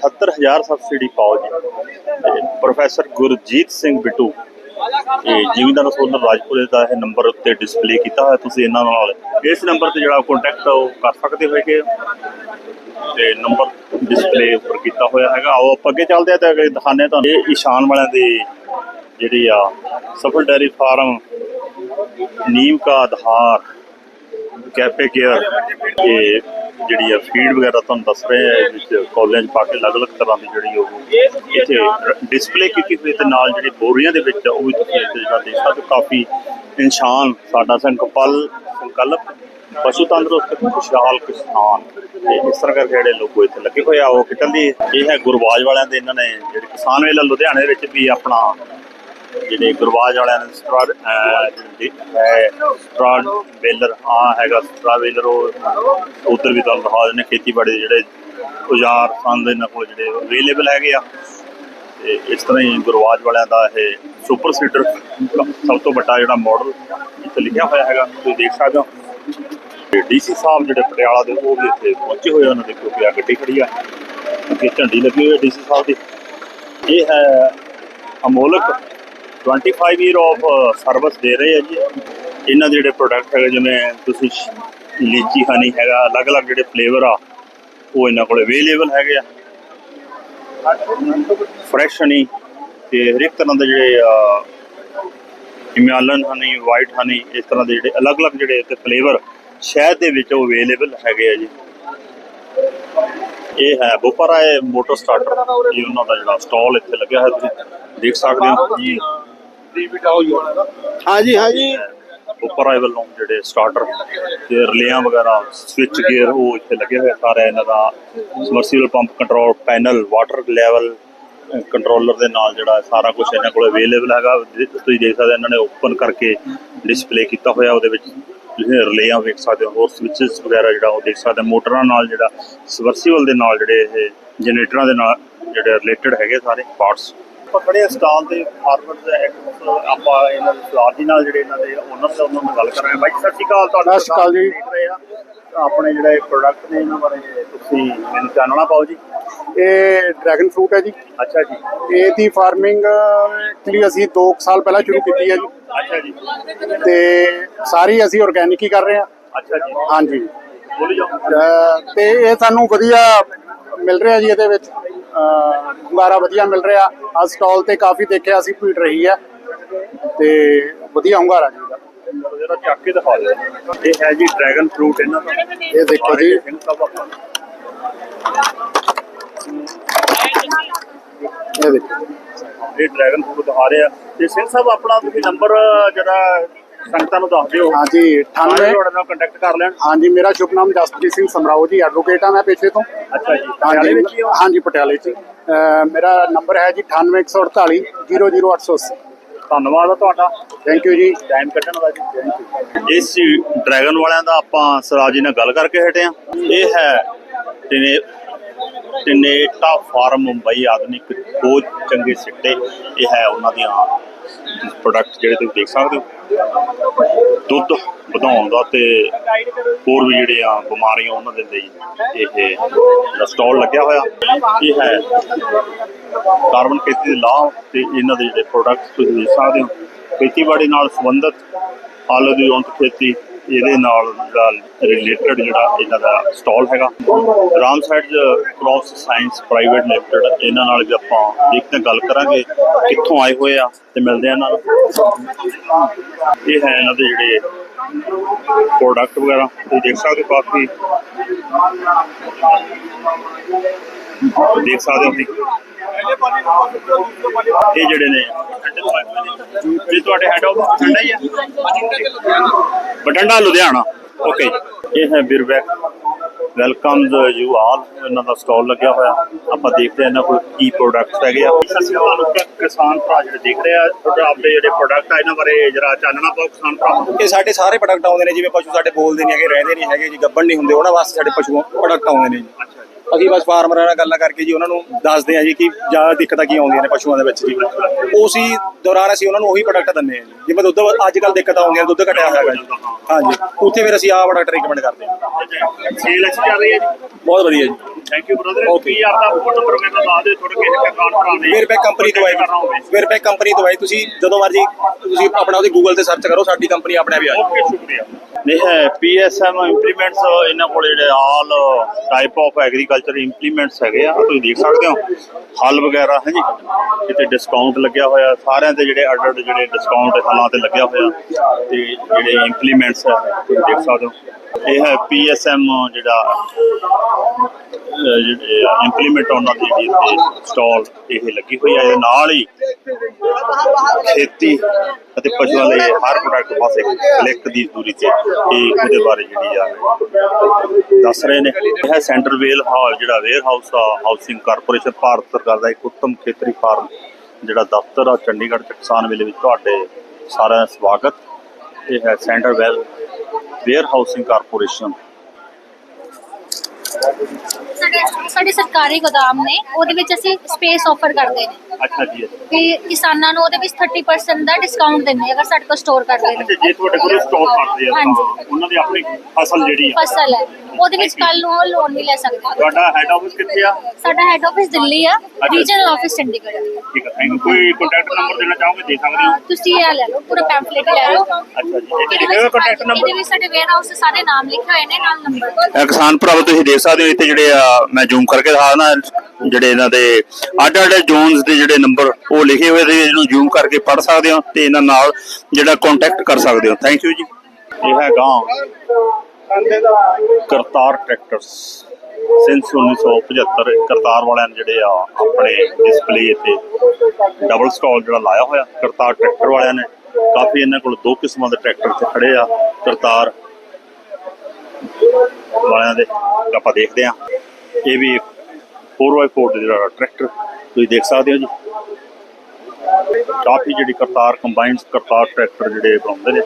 78000 ਸਬਸਿਡੀ ਪਾਓ ਜੀ। ਪ੍ਰੋਫੈਸਰ ਗੁਰਜੀਤ ਸਿੰਘ ਬਿੱਟੂ ਇਹ ਜਿਮੀਦਾਰ ਸੋਲਰ ਰਾਜਪੁਰੇ ਦਾ ਇਹ ਨੰਬਰ ਉੱਤੇ ਡਿਸਪਲੇ ਕੀਤਾ ਹੋਇਆ ਤੁਸੀਂ ਇਹਨਾਂ ਨਾਲ। ਇਸ ਨੰਬਰ ਤੇ ਜਿਹੜਾ ਕੰਟੈਕਟ ਉਹ ਕਰ ਸਕਦੇ ਹੋਏਗੇ। ਤੇ ਨੰਬਰ ਡਿਸਪਲੇ ਉੱਪਰ ਕੀਤਾ ਹੋਇਆ ਹੈਗਾ। ਆਓ, ਆਪਾਂ ਅੱਗੇ ਚੱਲਦੇ ਆ ਤੇ ਅੱਗੇ ਦਿਖਾਉਂਦੇ ਆ ਤੁਹਾਨੂੰ। ਇਹ ਈਸ਼ਾਨ ਵਾਲਿਆਂ ਦੀ ਜਿਹੜੀ ਆ ਸਫਲ ਡੈਰੀ ਫਾਰਮ, ਨੀਮ ਕਾ ਆਧਾਰ ਕੈਫੇ ਕੇਅਰ ਇਹ ਜਿਹੜੀ ਆ ਫੀਡ ਵਗੈਰਾ ਤੁਹਾਨੂੰ ਦੱਸ ਰਹੇ ਆ ਇਹਦੇ ਵਿੱਚ ਕਾਲਜ ਪਾ ਕੇ ਅਲੱਗ-ਅਲੱਗ ਤਰ੍ਹਾਂ ਦੀ ਜਿਹੜੀ ਉਹ ਇੱਥੇ ਡਿਸਪਲੇ ਕੀਤੀ ਹੋਈ ਤੇ ਨਾਲ ਜਿਹੜੀ ਬੋਰੀਆਂ ਦੇ ਵਿੱਚ ਆ, ਉਹ ਵੀ ਤੁਸੀਂ ਇੱਥੇ ਜਿਹੜਾ ਦੇਖ ਸਕਦੇ ਕਾਫੀ ਇਨਸਾਨ ਸਾਡਾ ਸੰਕਲਪ ਸੰਕਲਪ ਪਸ਼ੂ ਤੰਦਰੁਸਤ ਖੁਸ਼ਹਾਲ ਕਿਸਾਨ ਤੇ ਇਸ ਤਰ੍ਹਾਂ ਕਰਕੇ ਜਿਹੜੇ ਲੋਕ ਇੱਥੇ ਲੱਗੇ ਹੋਏ ਆ ਉਹ ਕਿਤਨ ਦੀ ਇਹ ਹੈ ਗੁਰਬਾਜ ਵਾਲਿਆਂ ਦੇ ਇਹਨਾਂ ਨੇ ਜਿਹੜੇ ਕਿਸਾਨ ਵੇਲਾ ਲੁਧਿਆਣੇ ਵਿੱਚ ਵੀ ਆਪਣਾ ਜਿਹੜੇ ਗੁਰਬਾਜ ਵਾਲਿਆਂ ਨੇ ਸਟਰਾ ਹੈ ਸਟਰਾ ਵੇਲਰ ਆ ਹੈਗਾ ਸਟਰਾ ਵੇਲਰ, ਉਹ, ਉਧਰ ਵੀ ਤੁਹਾਨੂੰ ਦਿਖਾ ਦਿੰਦੇ ਖੇਤੀਬਾੜੀ ਦੇ ਜਿਹੜੇ ਔਜ਼ਾਰ ਸੰਦ ਇਹਨਾਂ ਕੋਲ ਜਿਹੜੇ ਅਵੇਲੇਬਲ ਹੈਗੇ ਆ। ਤੇ ਇਸ ਤਰ੍ਹਾਂ ਹੀ ਗੁਰਬਾਜ ਵਾਲਿਆਂ ਦਾ ਇਹ ਸੁਪਰ ਸੀਡਰ ਸਭ ਤੋਂ ਵੱਡਾ ਜਿਹੜਾ ਮਾਡਲ ਇੱਥੇ ਲਿਖਿਆ ਹੋਇਆ ਹੈਗਾ, ਤੁਸੀਂ ਦੇਖ ਸਕਦੇ ਹੋ। ਤੇ ਡੀਸੀ ਸਾਹਿਬ ਜਿਹੜੇ ਪਟਿਆਲਾ ਦੇ, ਉਹ ਵੀ ਇੱਥੇ ਪਹੁੰਚੇ ਹੋਏ ਉਹਨਾਂ ਦੇ ਕਿਉਂਕਿ ਆ ਗੱਡੀ ਖੜੀ ਆ। ਅੱਗੇ ਝੰਡੀ ਲੱਗੀ ਹੋਈ ਹੈ ਡੀਸੀ ਸਾਹਿਬ ਦੀ। ਇਹ ਹੈ ਅਮੋਲਕ 25 ਈਅਰ ਆਫ ਸਰਵਿਸ ਦੇ ਰਹੇ ਆ ਜੀ। ਇਹਨਾਂ ਦੇ ਜਿਹੜੇ ਪ੍ਰੋਡਕਟ ਹੈਗੇ, ਜਿਵੇਂ ਤੁਸੀਂ ਲੀਚੀ ਹਨੀ ਹੈਗਾ, ਅਲੱਗ-ਅਲੱਗ ਜਿਹੜੇ ਫਲੇਵਰ ਆ, ਉਹ ਇਹਨਾਂ ਕੋਲ ਅਵੇਲੇਬਲ ਹੈਗੇ ਆ। ਫਰੈਸ਼ ਹਨੀ ਤੇ ਹਰ ਇੱਕ ਤਰ੍ਹਾਂ ਦੇ ਜਿਹੜੇ ਹਿਮਾਲਨ ਹਨੀ ਵਾਈਟ ਹਨੀ, ਇਸ ਤਰ੍ਹਾਂ ਦੇ ਜਿਹੜੇ ਅਲੱਗ-ਅਲੱਗ ਜਿਹੜੇ ਤੇ ਫਲੇਵਰ ਸ਼ਹਿਦ ਦੇ ਵਿੱਚ ਉਹ ਅਵੇਲੇਬਲ ਹੈਗੇ ਆ ਜੀ। ਇਹ ਹੈ ਬੋਪਰਾ ਇਹ ਮੋਟਰ ਸਟਾਰਟਰ। ਇਹ ਉਹਨਾਂ ਦਾ ਜਿਹੜਾ ਸਟਾਲ ਇੱਥੇ ਲੱਗਿਆ ਹੋਇਆ ਤੁਸੀਂ ਦੇਖ ਸਕਦੇ ਹੋ। ਜੀ। ਹਾਂਜੀ ਹਾਂਜੀ। ਉੱਪਰ ਆਏ ਵੱਲੋਂ ਜਿਹੜੇ ਸਟਾਰਟਰ ਤੇ ਰਿਲੇਆਂ ਵਗੈਰਾ ਸਵਿਚ ਗੇਅਰ ਉਹ ਇੱਥੇ ਲੱਗੇ ਹੋਏ ਸਾਰਾ ਇਹਨਾਂ ਦਾ। Submersible pump control panel water level controller ਦੇ ਨਾਲ ਜਿਹੜਾ ਸਾਰਾ ਕੁਝ ਇਹਨਾਂ ਕੋਲ ਅਵੇਲੇਬਲ ਹੈਗਾ। ਤੁਸੀਂ ਦੇਖ ਸਕਦੇ ਇਹਨਾਂ ਨੇ ਓਪਨ ਕਰਕੇ ਡਿਸਪਲੇ ਕੀਤਾ ਹੋਇਆ ਉਹਦੇ ਵਿੱਚ ਤੁਸੀਂ ਰਿਲੇਆਂ ਵੇਖ ਸਕਦੇ ਹੋ ਹੋਰ ਸਵਿਚਸ ਵਗੈਰਾ ਜਿਹੜਾ ਉਹ ਦੇਖ ਸਕਦੇ ਮੋਟਰਾਂ ਨਾਲ ਜਿਹੜਾ ਸਬਮਰਸੀਬਲ ਦੇ ਨਾਲ ਜਿਹੜੇ ਇਹ ਜਨਰੇਟਰਾਂ ਦੇ ਨਾਲ ਜਿਹੜੇ ਰਿਲੇਟਡ ਹੈਗੇ ਸਾਰੇ ਪਾਰਟਸ ਆਪਾਂ ਖੜੇ ਸਟਾਲ ਦੇ ਫਾਰਮਰ ਦੇ ਐਕਟਿਵ ਆਪਾਂ ਇਹਨਾਂ ਦੇ ਸਰਦਾਰ ਜੀ ਨਾਲ ਜਿਹੜੇ ਇਹਨਾਂ ਦੇ ਓਨਰ ਦੇ ਉਹਨਾਂ ਨਾਲ ਗੱਲ ਕਰ ਰਹੇ ਹਾਂ। ਬਾਈ ਸਤਿ ਸ਼੍ਰੀ ਅਕਾਲ ਤੁਹਾਡਾ ਸਤਿ ਸ਼੍ਰੀ ਅਕਾਲ ਜੀ। ਦੇਖ ਰਹੇ ਆ ਆਪਣੇ ਜਿਹੜੇ ਪ੍ਰੋਡਕਟ ਨੇ ਇਹਨਾਂ ਬਾਰੇ ਤੁਸੀਂ ਮੈਨੂੰ ਚਾਨਣਾ ਪਾਓ ਜੀ। ਇਹ ਡਰੈਗਨ ਫਰੂਟ ਹੈ ਜੀ। ਅੱਛਾ ਜੀ। ਇਹ ਦੀ ਫਾਰਮਿੰਗ ਐਕਚੁਅਲੀ ਅਸੀਂ 2 ਸਾਲ ਪਹਿਲਾਂ ਸ਼ੁਰੂ ਕੀਤੀ ਹੈ ਜੀ। ਅੱਛਾ ਜੀ। ਤੇ ਸਾਰੀ ਅਸੀਂ ਆਰਗੈਨਿਕ ਹੀ ਕਰ ਰਹੇ ਹਾਂ। ਅੱਛਾ ਜੀ। ਹਾਂਜੀ। ਤੇ ਇਹ ਸਾਨੂੰ ਵਧੀਆ ਮਿਲ ਰਿਹਾ ਜੀ ਇਹਦੇ ਵਿੱਚ। ਹੁੰਗਾਰਾ ਵਧੀਆ ਮਿਲ ਰਿਹਾ। ਆ ਸਟਾਲ ਤੇ ਕਾਫੀ ਦੇਖਿਆ ਅਸੀਂ ਭੀੜ ਰਹੀ ਹੈ ਤੇ ਵਧੀਆ ਹੁੰਗਾਰਾ ਜੀ ਇਹਦਾ। ਜਰਾ ਚੱਕ ਕੇ ਦਿਖਾ ਦਿਓ ਇਹ ਹੈ ਜੀ ਡਰੈਗਨ ਫਰੂਟ ਇਹਨਾਂ ਦਾ। ਇਹ ਦੇਖੋ ਜੀ। ਇਹ ਦੇਖੋ। ਇਹ ਡਰੈਗਨ ਫਰੂਟ ਦਿਖਾ ਰਹੇ। ਤੇ ਸਿੰਘ ਸਾਹਿਬ ਆਪਣਾ ਤੁਸੀਂ ਨੰਬਰ ਜਿਹੜਾ ਸੰਗਤਾਂ ਨੂੰ ਦੱਸ ਦਿਓ। ਹਾਂਜੀ 98 ਤੁਹਾਡੇ ਨਾਲ ਕੰਟੈਕਟ ਕਰ ਲੈਣ। ਹਾਂਜੀ ਮੇਰਾ ਸ਼ੁਭ ਨਾਮ ਜਸਪ੍ਰੀਤ ਸਿੰਘ ਸਮਰਾਓ ਜੀ ਐਡਵੋਕੇਟ ਹਾਂ ਮੈਂ ਪੇਸ਼ੇ ਤੋਂ। ਅੱਛਾ ਜੀ ਪਟਿਆਲੇ ਵਿੱਚ ਹੀ ਹੋ? ਹਾਂਜੀ ਪਟਿਆਲੇ 'ਚ। ਮੇਰਾ ਨੰਬਰ ਹੈ ਜੀ 9848 00880 ਧੰਨਵਾਦ ਆ ਤੁਹਾਡਾ। ਥੈਂਕ ਯੂ ਜੀ। ਟਾਈਮ ਕੱਢਣ ਦਾ ਜੀ। ਥੈਂਕ ਯੂ ਇਸ ਡਰੈਗਨ ਵਾਲਿਆਂ ਦਾ ਆਪਾਂ ਸਰਾਜ ਜੀ ਨਾਲ ਗੱਲ ਕਰਕੇ ਹਟੇ ਆ। ਇਹ ਹੈ ਟਿਨੇ ਟਿਨੇਟਾ ਫਾਰਮ ਮੁੰਬਈ ਆਧੁਨਿਕ ਬਹੁਤ ਚੰਗੇ ਸਿੱਟੇ। ਇਹ ਹੈ ਉਹਨਾਂ ਦੀਆਂ ਪ੍ਰੋਡਕਟ ਜਿਹੜੇ ਤੁਸੀਂ ਦੇਖ ਸਕਦੇ ਹੋ। ਦੁੱਧ ਵਧਾਉਣ ਦਾ ਤੇ ਹੋਰ ਵੀ ਜਿਹੜੇ ਆ ਬਿਮਾਰੀਆਂ ਉਹਨਾਂ ਦੇ ਲਈ ਇਹ ਜਿਹੜਾ ਸਟਾਲ ਲੱਗਿਆ ਹੋਇਆ। ਇਹ ਹੈ ਕਾਰਬਨ ਖੇਤੀ ਦੇ ਲਾਭ ਤੇ ਇਹਨਾਂ ਦੇ ਜਿਹੜੇ ਪ੍ਰੋਡਕਟ ਤੁਸੀਂ ਦੇਖ ਸਕਦੇ ਹੋ। ਖੇਤੀਬਾੜੀ ਨਾਲ ਸੰਬੰਧਿਤ ਆਲੂ ਦੀ ਉਨਤ ਖੇਤੀ ਇਹਦੇ ਨਾਲ ਰਿਲੇਟਡ ਜਿਹੜਾ ਇਹਨਾਂ ਦਾ ਸਟਾਲ ਹੈਗਾ। Ram side cross science private limited ਇਹਨਾਂ ਨਾਲ ਵੀ ਆਪਾਂ ਦੇਖਦੇ ਹਾਂ, ਗੱਲ ਕਰਾਂਗੇ ਕਿੱਥੋਂ ਆਏ ਹੋਏ ਆ ਤੇ ਮਿਲਦੇ ਆ ਇਹਨਾਂ ਨੂੰ ਇਹ ਹੈ ਇਹਨਾਂ ਦੇ ਜਿਹੜੇ ਪ੍ਰੋਡਕਟ ਵਗੈਰਾ ਤੁਸੀਂ ਦੇਖ ਸਕਦੇ ਹੋ ਕਾਫੀ। ਦੇਖ ਸਕਦੇ ਹੋ ਤੁਸੀਂ। ਇਹ ਜਿਹੜੇ ਨੇ ਇਹ ਤੁਹਾਡੇ ਹੈਡ ਆਫ ਬਠਿੰਡਾ ਹੀ ਆ? ਬਠਿੰਡਾ ਲੁਧਿਆਣਾ। ਓਕੇ ਇਹ ਹੈ ਬਿਰਬੈਕ ਵੈਲਕਮ ਯੂ ਆਲ ਇਹਨਾਂ ਦਾ ਸਟਾਲ ਲੱਗਿਆ ਹੋਇਆ। ਆਪਾਂ ਦੇਖਦੇ ਹਾਂ ਇਹਨਾਂ ਕੋਲ ਕੀ ਪ੍ਰੋਡਕਟਸ ਹੈਗੇ ਆ। ਕਿਸਾਨ ਭਰਾ ਜਿਹੜੇ ਦੇਖ ਰਹੇ ਆ ਤੁਹਾਡੇ ਆਪਣੇ ਜਿਹੜੇ ਪ੍ਰੋਡਕਟ ਆ ਇਹਨਾਂ ਬਾਰੇ ਜਰਾ ਚਾਨਣਾ ਪਾਓ ਕਿਸਾਨ ਭਰਾ ਇਹ ਸਾਡੇ ਸਾਰੇ ਪ੍ਰੋਡਕਟ ਆਉਂਦੇ ਨੇ ਜਿਵੇਂ ਪਸ਼ੂ ਸਾਡੇ ਬੋਲਦੇ ਨਹੀਂ ਹੈਗੇ ਰਹਿੰਦੇ ਨਹੀਂ ਹੈਗੇ ਜੀ ਗੱਬਣ ਨਹੀਂ ਹੁੰਦੇ ਉਹਨਾਂ ਵਾਸਤੇ ਸਾਡੇ ਪਸ਼ੂ ਪ੍ਰੋਡਕਟ ਆਉਂਦੇ ਨੇ ਜੀ। ਅਸੀਂ ਬਸ ਫਾਰਮਰਾਂ ਨਾਲ ਗੱਲਾਂ ਕਰਕੇ ਜੀ ਉਹਨਾਂ ਨੂੰ ਦੱਸਦੇ ਆ ਜੀ ਕਿ ਜ਼ਿਆਦਾ ਦਿੱਕਤਾਂ ਕੀ ਆਉਂਦੀਆਂ ਨੇ ਪਸ਼ੂਆਂ ਦੇ ਵਿੱਚ ਜੀ। ਉਸੇ ਦੌਰਾਨ ਅਸੀਂ ਉਹਨਾਂ ਨੂੰ ਉਹੀ ਪ੍ਰੋਡਕਟ ਦਿੰਦੇ ਆ ਜੀ। ਜਿਵੇਂ ਦੁੱਧ ਅੱਜ ਕੱਲ ਦਿੱਕਤਾਂ ਆਉਂਦੀਆਂ ਦੁੱਧ ਘਟਿਆ ਹੋਇਆ ਹੈਗਾ ਜੀ। ਹਾਂਜੀ। ਉੱਥੇ ਫਿਰ ਅਸੀਂ ਆਹ ਪ੍ਰੋਡਕਟ ਰეკਮੈਂਡ ਕਰਦੇ ਹਾਂ। ਸੇਲ ਅੱਛੀ ਚੱਲ ਰਹੀ ਹੈ ਜੀ? ਬਹੁਤ ਵਧੀਆ ਜੀ। Thank you brother. ਕੀ ਆਪਦਾ ਫੋਨ ਨੰਬਰ ਮੈਨੂੰ ਦੱਸ ਦਿਓ ਥੋੜੇ ਕਿਸੇ ਕਿਸਾਨ ਭਰਾ ਨੇ ਵੇਰਪੈਕ ਕੰਪਨੀ ਦਵਾਈ ਕਰਨਾ ਹੋਵੇ। ਵੇਰਪੈਕ ਕੰਪਨੀ ਦਵਾਈ ਤੁਸੀਂ ਜਦੋਂ ਮਰਜ਼ੀ ਤੁਸੀਂ ਆਪਣਾ ਉਹਦੇ ਗੂਗਲ ਤੇ ਸਰਚ ਕਰੋ ਸਾਡੀ ਕੰਪਨੀ ਆਪਣੇ ਆਪ ਹੀ ਆ ਓਕੇ ਸ਼ੁਕਰੀਆ। ਇਹ ਹੈ ਪੀਐਸਐਮ ਇੰਪਲੀਮੈਂਟਸ ਇਹਨਾਂ ਕੋਲ ਜਿਹੜੇ all type of agriculture implements ਹੈਗੇ ਆ ਤੁਸੀਂ ਦੇਖ ਸਕਦੇ ਹੋ। ਹਲ ਵਗੈਰਾ ਹੈ ਜੀ? ਕਿਤੇ ਡਿਸਕਾਊਂਟ ਲੱਗਿਆ ਹੋਇਆ ਸਾਰਿਆਂ ਤੇ ਜਿਹੜੇ ਅੱਡ ਅੱਡ ਜਿਹੜੇ ਡਿਸਕਾਊਂਟ ਹਲਾਂ ਤੇ ਲੱਗਿਆ ਹੋਇਆ ਤੇ ਜਿਹੜੇ ਇੰਪਲੀਮੈਂਟਸ ਹੈ ਤੁਸੀਂ ਦੇਖ ਸਕਦੇ ਹੋ। ਇਹ ਹੈ ਪੀਐਸਐਮ ਜਿਹੜਾ ਜਿਹੜੇ ਇੰਪਲੀਮੈਂਟ ਉਹਨਾਂ ਦੀ ਜਿਹੜੀ ਇੱਥੇ ਸਟਾਲ ਇਹ ਲੱਗੀ ਹੋਈ ਹੈ ਨਾਲ ਹੀ ਖੇਤੀ ਅਤੇ ਪਸ਼ੂਆਂ ਲਈ ਹਰ ਪ੍ਰੋਡਕਟ ਪਾਸੇ ਕਲਿੱਕ ਦੀ ਦੂਰੀ ਤੇ ਇਹ ਉਹਦੇ ਬਾਰੇ ਜਿਹੜੀ ਆ ਦੱਸ ਰਹੇ ਨੇ। ਇਹ ਸੈਂਟਰ ਵੇਲ ਹਾਲ ਜਿਹੜਾ ਵੇਅਰ ਹਾਊਸ ਆ ਹਾਊਸਿੰਗ ਕਾਰਪੋਰੇਸ਼ਨ ਭਾਰਤ ਸਰਕਾਰ ਦਾ ਇੱਕ ਉੱਤਮ ਖੇਤਰੀ ਫਾਰਮ ਜਿਹੜਾ ਦਫ਼ਤਰ ਆ ਚੰਡੀਗੜ੍ਹ ਚ ਕਿਸਾਨ ਮੇਲੇ ਵਿੱਚ ਤੁਹਾਡੇ ਸਾਰਿਆਂ ਦਾ ਸਵਾਗਤ। ਇਹ ਹੈ ਸੈਂਟਰ ਵੇਲ ਵੇਅਰ ਹਾਊਸਿੰਗ ਕਾਰਪੋਰੇਸ਼ਨ ਸਾਡੇ ਸਾਡੇ ਸਰਕਾਰੀ ਗੋਦਾਮ ਨੇ ਉਹਦੇ ਵਿੱਚ ਅਸੀਂ ਸਪੇਸ ਆਫਰ ਕਰਦੇ ਨੇ। ਅੱਛਾ ਜੀ ਤੇ ਕਿਸਾਨਾਂ ਨੂੰ ਉਹਦੇ ਵਿੱਚ 30% ਦਾ ਡਿਸਕਾਊਂਟ ਦਿੰਦੇ ਅਗਰ ਸਾਡੇ ਕੋਲ ਸਟੋਰ ਕਰਦੇ ਨੇ। ਜੇ ਤੁਹਾਡੇ ਕੋਲ ਸਟਾਕ ਕਰਦੇ ਆ ਤਾਂ ਹਾਂਜੀ। ਉਹਨਾਂ ਦੀ ਆਪਣੀ ਫਸਲ ਜਿਹੜੀ ਆ। ਫਸਲ ਹੈ। ਉਹਦੇ ਵਿੱਚ ਕੱਲ ਨੂੰ ਉਹ ਲੋਨ ਵੀ ਲੈ ਸਕਦੇ। ਆ। ਤੁਹਾਡਾ ਹੈਡ ਆਫਿਸ ਕਿੱਥੇ ਆ? ਸਾਡਾ ਹੈੱਡ ਆਫਿਸ ਦਿੱਲੀ ਆ ਰੀਜਨਲ ਆਫਿਸ ਚੰਡੀਗੜ੍ਹ। ਠੀਕ ਹੈ ਥੈਂਕ ਯੂ ਕੋਈ ਕੰਟੈਕਟ ਨੰਬਰ ਦੇਣਾ ਚਾਹੋਗੇ? ਦੇ ਸਕਦੇ ਹੋ? ਤੁਸੀਂ ਇਹ ਲੈ ਲਓ ਪੂਰਾ ਪੈਂਫਲੇਟ ਲੈ ਲਓ। ਅੱਛਾ ਜੀ ਇਹ ਇਹਦੇ ਕੰਟੈਕਟ ਇਹਦੇ ਨੰਬਰ ਵਿੱਚ ਸਾਡੇ ਵੇਅਰ ਹਾਊਸ ਦੇ ਸਾਰੇ ਨਾਮ ਲਿਖੇ ਹੋਏ ਨੇ ਨਾਲ ਨੰਬਰ ਕਿਸਾਨ ਭਰਾਵੋ ਤੁਸੀਂ ਦੇਖ ਸਕਦੇ ਹੋ ਇੱਥੇ ਜਿਹੜੇ ਆ ਮੈਂ ਜ਼ੂਮ ਕਰਕੇ ਦਿਖਾਣਾ ਜਿਹੜੇ ਇਹਨਾਂ ਦੇ ਅੱਡ ਅੱਡ ਜ਼ੋਨਸ ਦੇ ਜਿਹੜੇ ਨੰਬਰ ਉਹ ਲਿਖੇ ਹੋਏ ਨੇ ਇਹਨੂੰ ਜ਼ੂਮ ਕਰਕੇ ਪੜ ਸਕਦੇ ਹੋ ਤੇ ਇਹਨਾਂ ਨਾਲ ਜਿਹੜਾ ਕੰਟੈਕਟ ਕਰ ਸਕਦੇ ਹੋ। ਥੈਂਕ ਯੂ ਜੀ। ਇਹ ਹੈ ਗਾਂ ਕਰਤਾਰ ਟਰੈਕਟਰਸ ਸਿੰਸ 1975 ਕਰਤਾਰ ਵਾਲਿਆਂ ਨੇ ਜਿਹੜੇ ਆ ਆਪਣੇ ਡਿਸਪਲੇ ਇੱਥੇ ਡਬਲ ਸਟਾਲ ਜਿਹੜਾ ਲਾਇਆ ਹੋਇਆ, ਕਰਤਾਰ ਟਰੈਕਟਰ ਵਾਲਿਆਂ ਨੇ, ਕਾਫੀ ਇਹਨਾਂ ਕੋਲ ਦੋ ਕਿਸਮਾਂ ਦੇ ਟਰੈਕਟਰ ਇੱਥੇ ਖੜੇ ਆ, ਕਰਤਾਰ ਵਾਲਿਆਂ ਦੇ ਆਪਾਂ ਦੇਖਦੇ ਆ ਇਹ ਵੀ 4x4 ਦਾ ਜਿਹੜਾ ਟਰੈਕਟਰ ਤੁਸੀਂ ਦੇਖ ਸਕਦੇ ਹੋ ਜੀ। ਕਾਫੀ ਜਿਹੜੀ ਕਰਤਾਰ ਕੰਬਾਈਨਡ ਕਰਤਾਰ ਟਰੈਕਟਰ ਜਿਹੜੇ ਬਣਾਉਂਦੇ ਨੇ,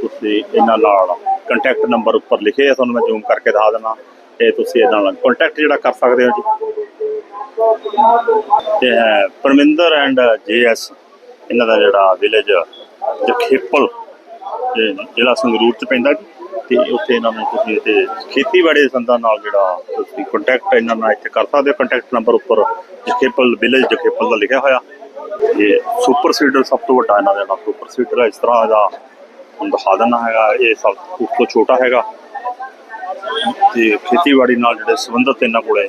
ਤੁਸੀਂ ਇਹਨਾਂ ਨਾਲ ਕੰਟੈਕਟ ਨੰਬਰ ਉੱਪਰ ਲਿਖੇ ਆ, ਤੁਹਾਨੂੰ ਮੈਂ ਜ਼ੂਮ ਕਰਕੇ ਦਿਖਾ ਦਿੰਦਾ। ਤੇ ਤੁਸੀਂ ਇਹਨਾਂ ਨਾਲ ਕੰਟੈਕਟ ਜਿਹੜਾ ਕਰ ਸਕਦੇ ਹੋ ਜੀ। ਇਹ ਹੈ ਪਰਮਿੰਦਰ ਐਂਡ ਜੇਐਸ, ਇਹਨਾਂ ਦਾ ਜਿਹੜਾ ਵਿਲੇਜ ਜਖੇਪਲ ਜ਼ਿਲ੍ਹਾ ਸੰਗਰੂਰ ਚ ਪੈਂਦਾ ਜੀ। ਤੇ ਉੱਥੇ ਇਹਨਾਂ ਨੂੰ ਤੁਸੀਂ ਤੇ ਖੇਤੀਬਾੜੀ ਦੇ ਸੰਦਾਂ ਨਾਲ ਜਿਹੜਾ ਤੁਸੀਂ ਕੰਟੈਕਟ ਇਹਨਾਂ ਨਾਲ ਇੱਥੇ ਕਰ ਸਕਦੇ ਹੋ। ਕੰਟੈਕਟ ਨੰਬਰ ਉੱਪਰ ਜਖੇਪਲ ਵਿਲੇਜ ਜਖੇਪਲ ਦਾ ਲਿਖਿਆ ਹੋਇਆ। ਇਹ ਸੁਪਰ ਸੀਡਰ ਸਭ ਤੋਂ ਵੱਡਾ ਇਹਨਾਂ ਦਾ ਜਿਹੜਾ ਸੁਪਰ ਸੀਡਰ ਹੈ। ਇਸ ਤਰ੍ਹਾਂ ਦਾ ਤੁਹਾਨੂੰ ਦਿਖਾ ਦਿੰਦਾ ਹੈਗਾ, ਇਹ ਸਭ ਉਸ ਤੋਂ ਛੋਟਾ ਹੈਗਾ। ਤੇ ਖੇਤੀਬਾੜੀ ਨਾਲ ਜਿਹੜੇ ਸੰਬੰਧਤ ਇਹਨਾਂ ਕੋਲੇ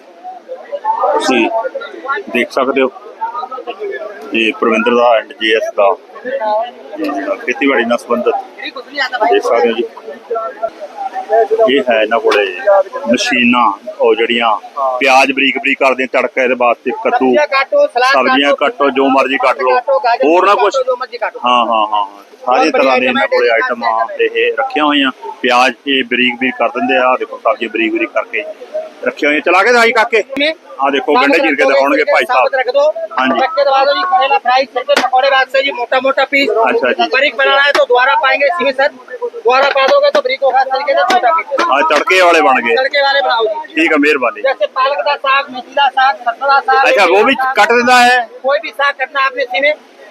ਤੁਸੀਂ ਦੇਖ ਸਕਦੇ ਹੋ। ਜੀ ਪ੍ਰਵਿੰਦਰ ਦਾ ਐਂਡ ਜੀਐਸ ਦਾ। ਖੇਤੀਬਾੜੀ ਨਾਲ ਸੰਬੰਧਿਤ। ਇਹ ਸਾਰੇ ਜੀ। ਇਹ ਹੈ ਇਹਨਾਂ ਕੋਲੇ ਮਸ਼ੀਨਾਂ ਉਹ ਜਿਹੜੀਆਂ ਪਿਆਜ਼ ਬਰੀਕ ਬਰੀਕ ਕਰਦੇ ਤੜਕਾ ਇਹਦੇ ਵਾਸਤੇ ਕੱਦੂ ਸਬਜ਼ੀਆਂ ਕੱਟੋ ਜੋ ਮਰਜ਼ੀ ਕੱਟ ਲਓ। ਹੋਰ ਨਾ ਕੁਝ ਹਾਂ ਹਾਂ ਹਾਂ ਸਾਰੇ ਤਰ੍ਹਾਂ ਦੇ ਇਹਨਾਂ ਕੋਲੇ ਆਈਟਮਾਂ ਇਹ ਰੱਖੀਆਂ ਹੋਈਆਂ। ਪਿਆਜ਼ ਇਹ ਬਰੀਕ ਬਰੀਕ ਕਰ ਦਿੰਦੇ ਆ। ਦੇਖੋ ਸਬਜ਼ੀ ਬਰੀਕ ਬਰੀਕ ਕਰਕੇ ਰੱਖਿਆ ਹੋਈਆਂ। ਚਲਾ ਕੇ ਦਿਖਾਈ ਕਾਕੇ। ਆ ਦੇਖੋ ਗੰਡੇ ਚੀਰ ਕੇ ਦਿਖਾਉਣਗੇ ਭਾਈ साबुत रख ਸਾਹਿਬ दो हाँ जी। रख के दबा दो जी करेला फ्राई करके पकौड़े बाद से जी मोटा मोटा पीस अच्छा जी। बारीक बनाना है तो दोबारा पाएंगे इसी में सर दोबारा पा दोगे तो बरीक होगा इस तरीके से छोटा पीस ਆ ਤੜਕੇ ਵਾਲੇ ਬਣ ਗਏ तड़के वाले बनाओ जी ਠੀਕ ਹੈ ਮਿਹਰਬਾਨੀ जैसे पालक का साग मेथी का साग सरसों का साग ਅੱਛਾ ਉਹ ਵੀ ਕੱਟ ਦਿੰਦਾ ਹੈ कोई भी साग कटना आपने इसी में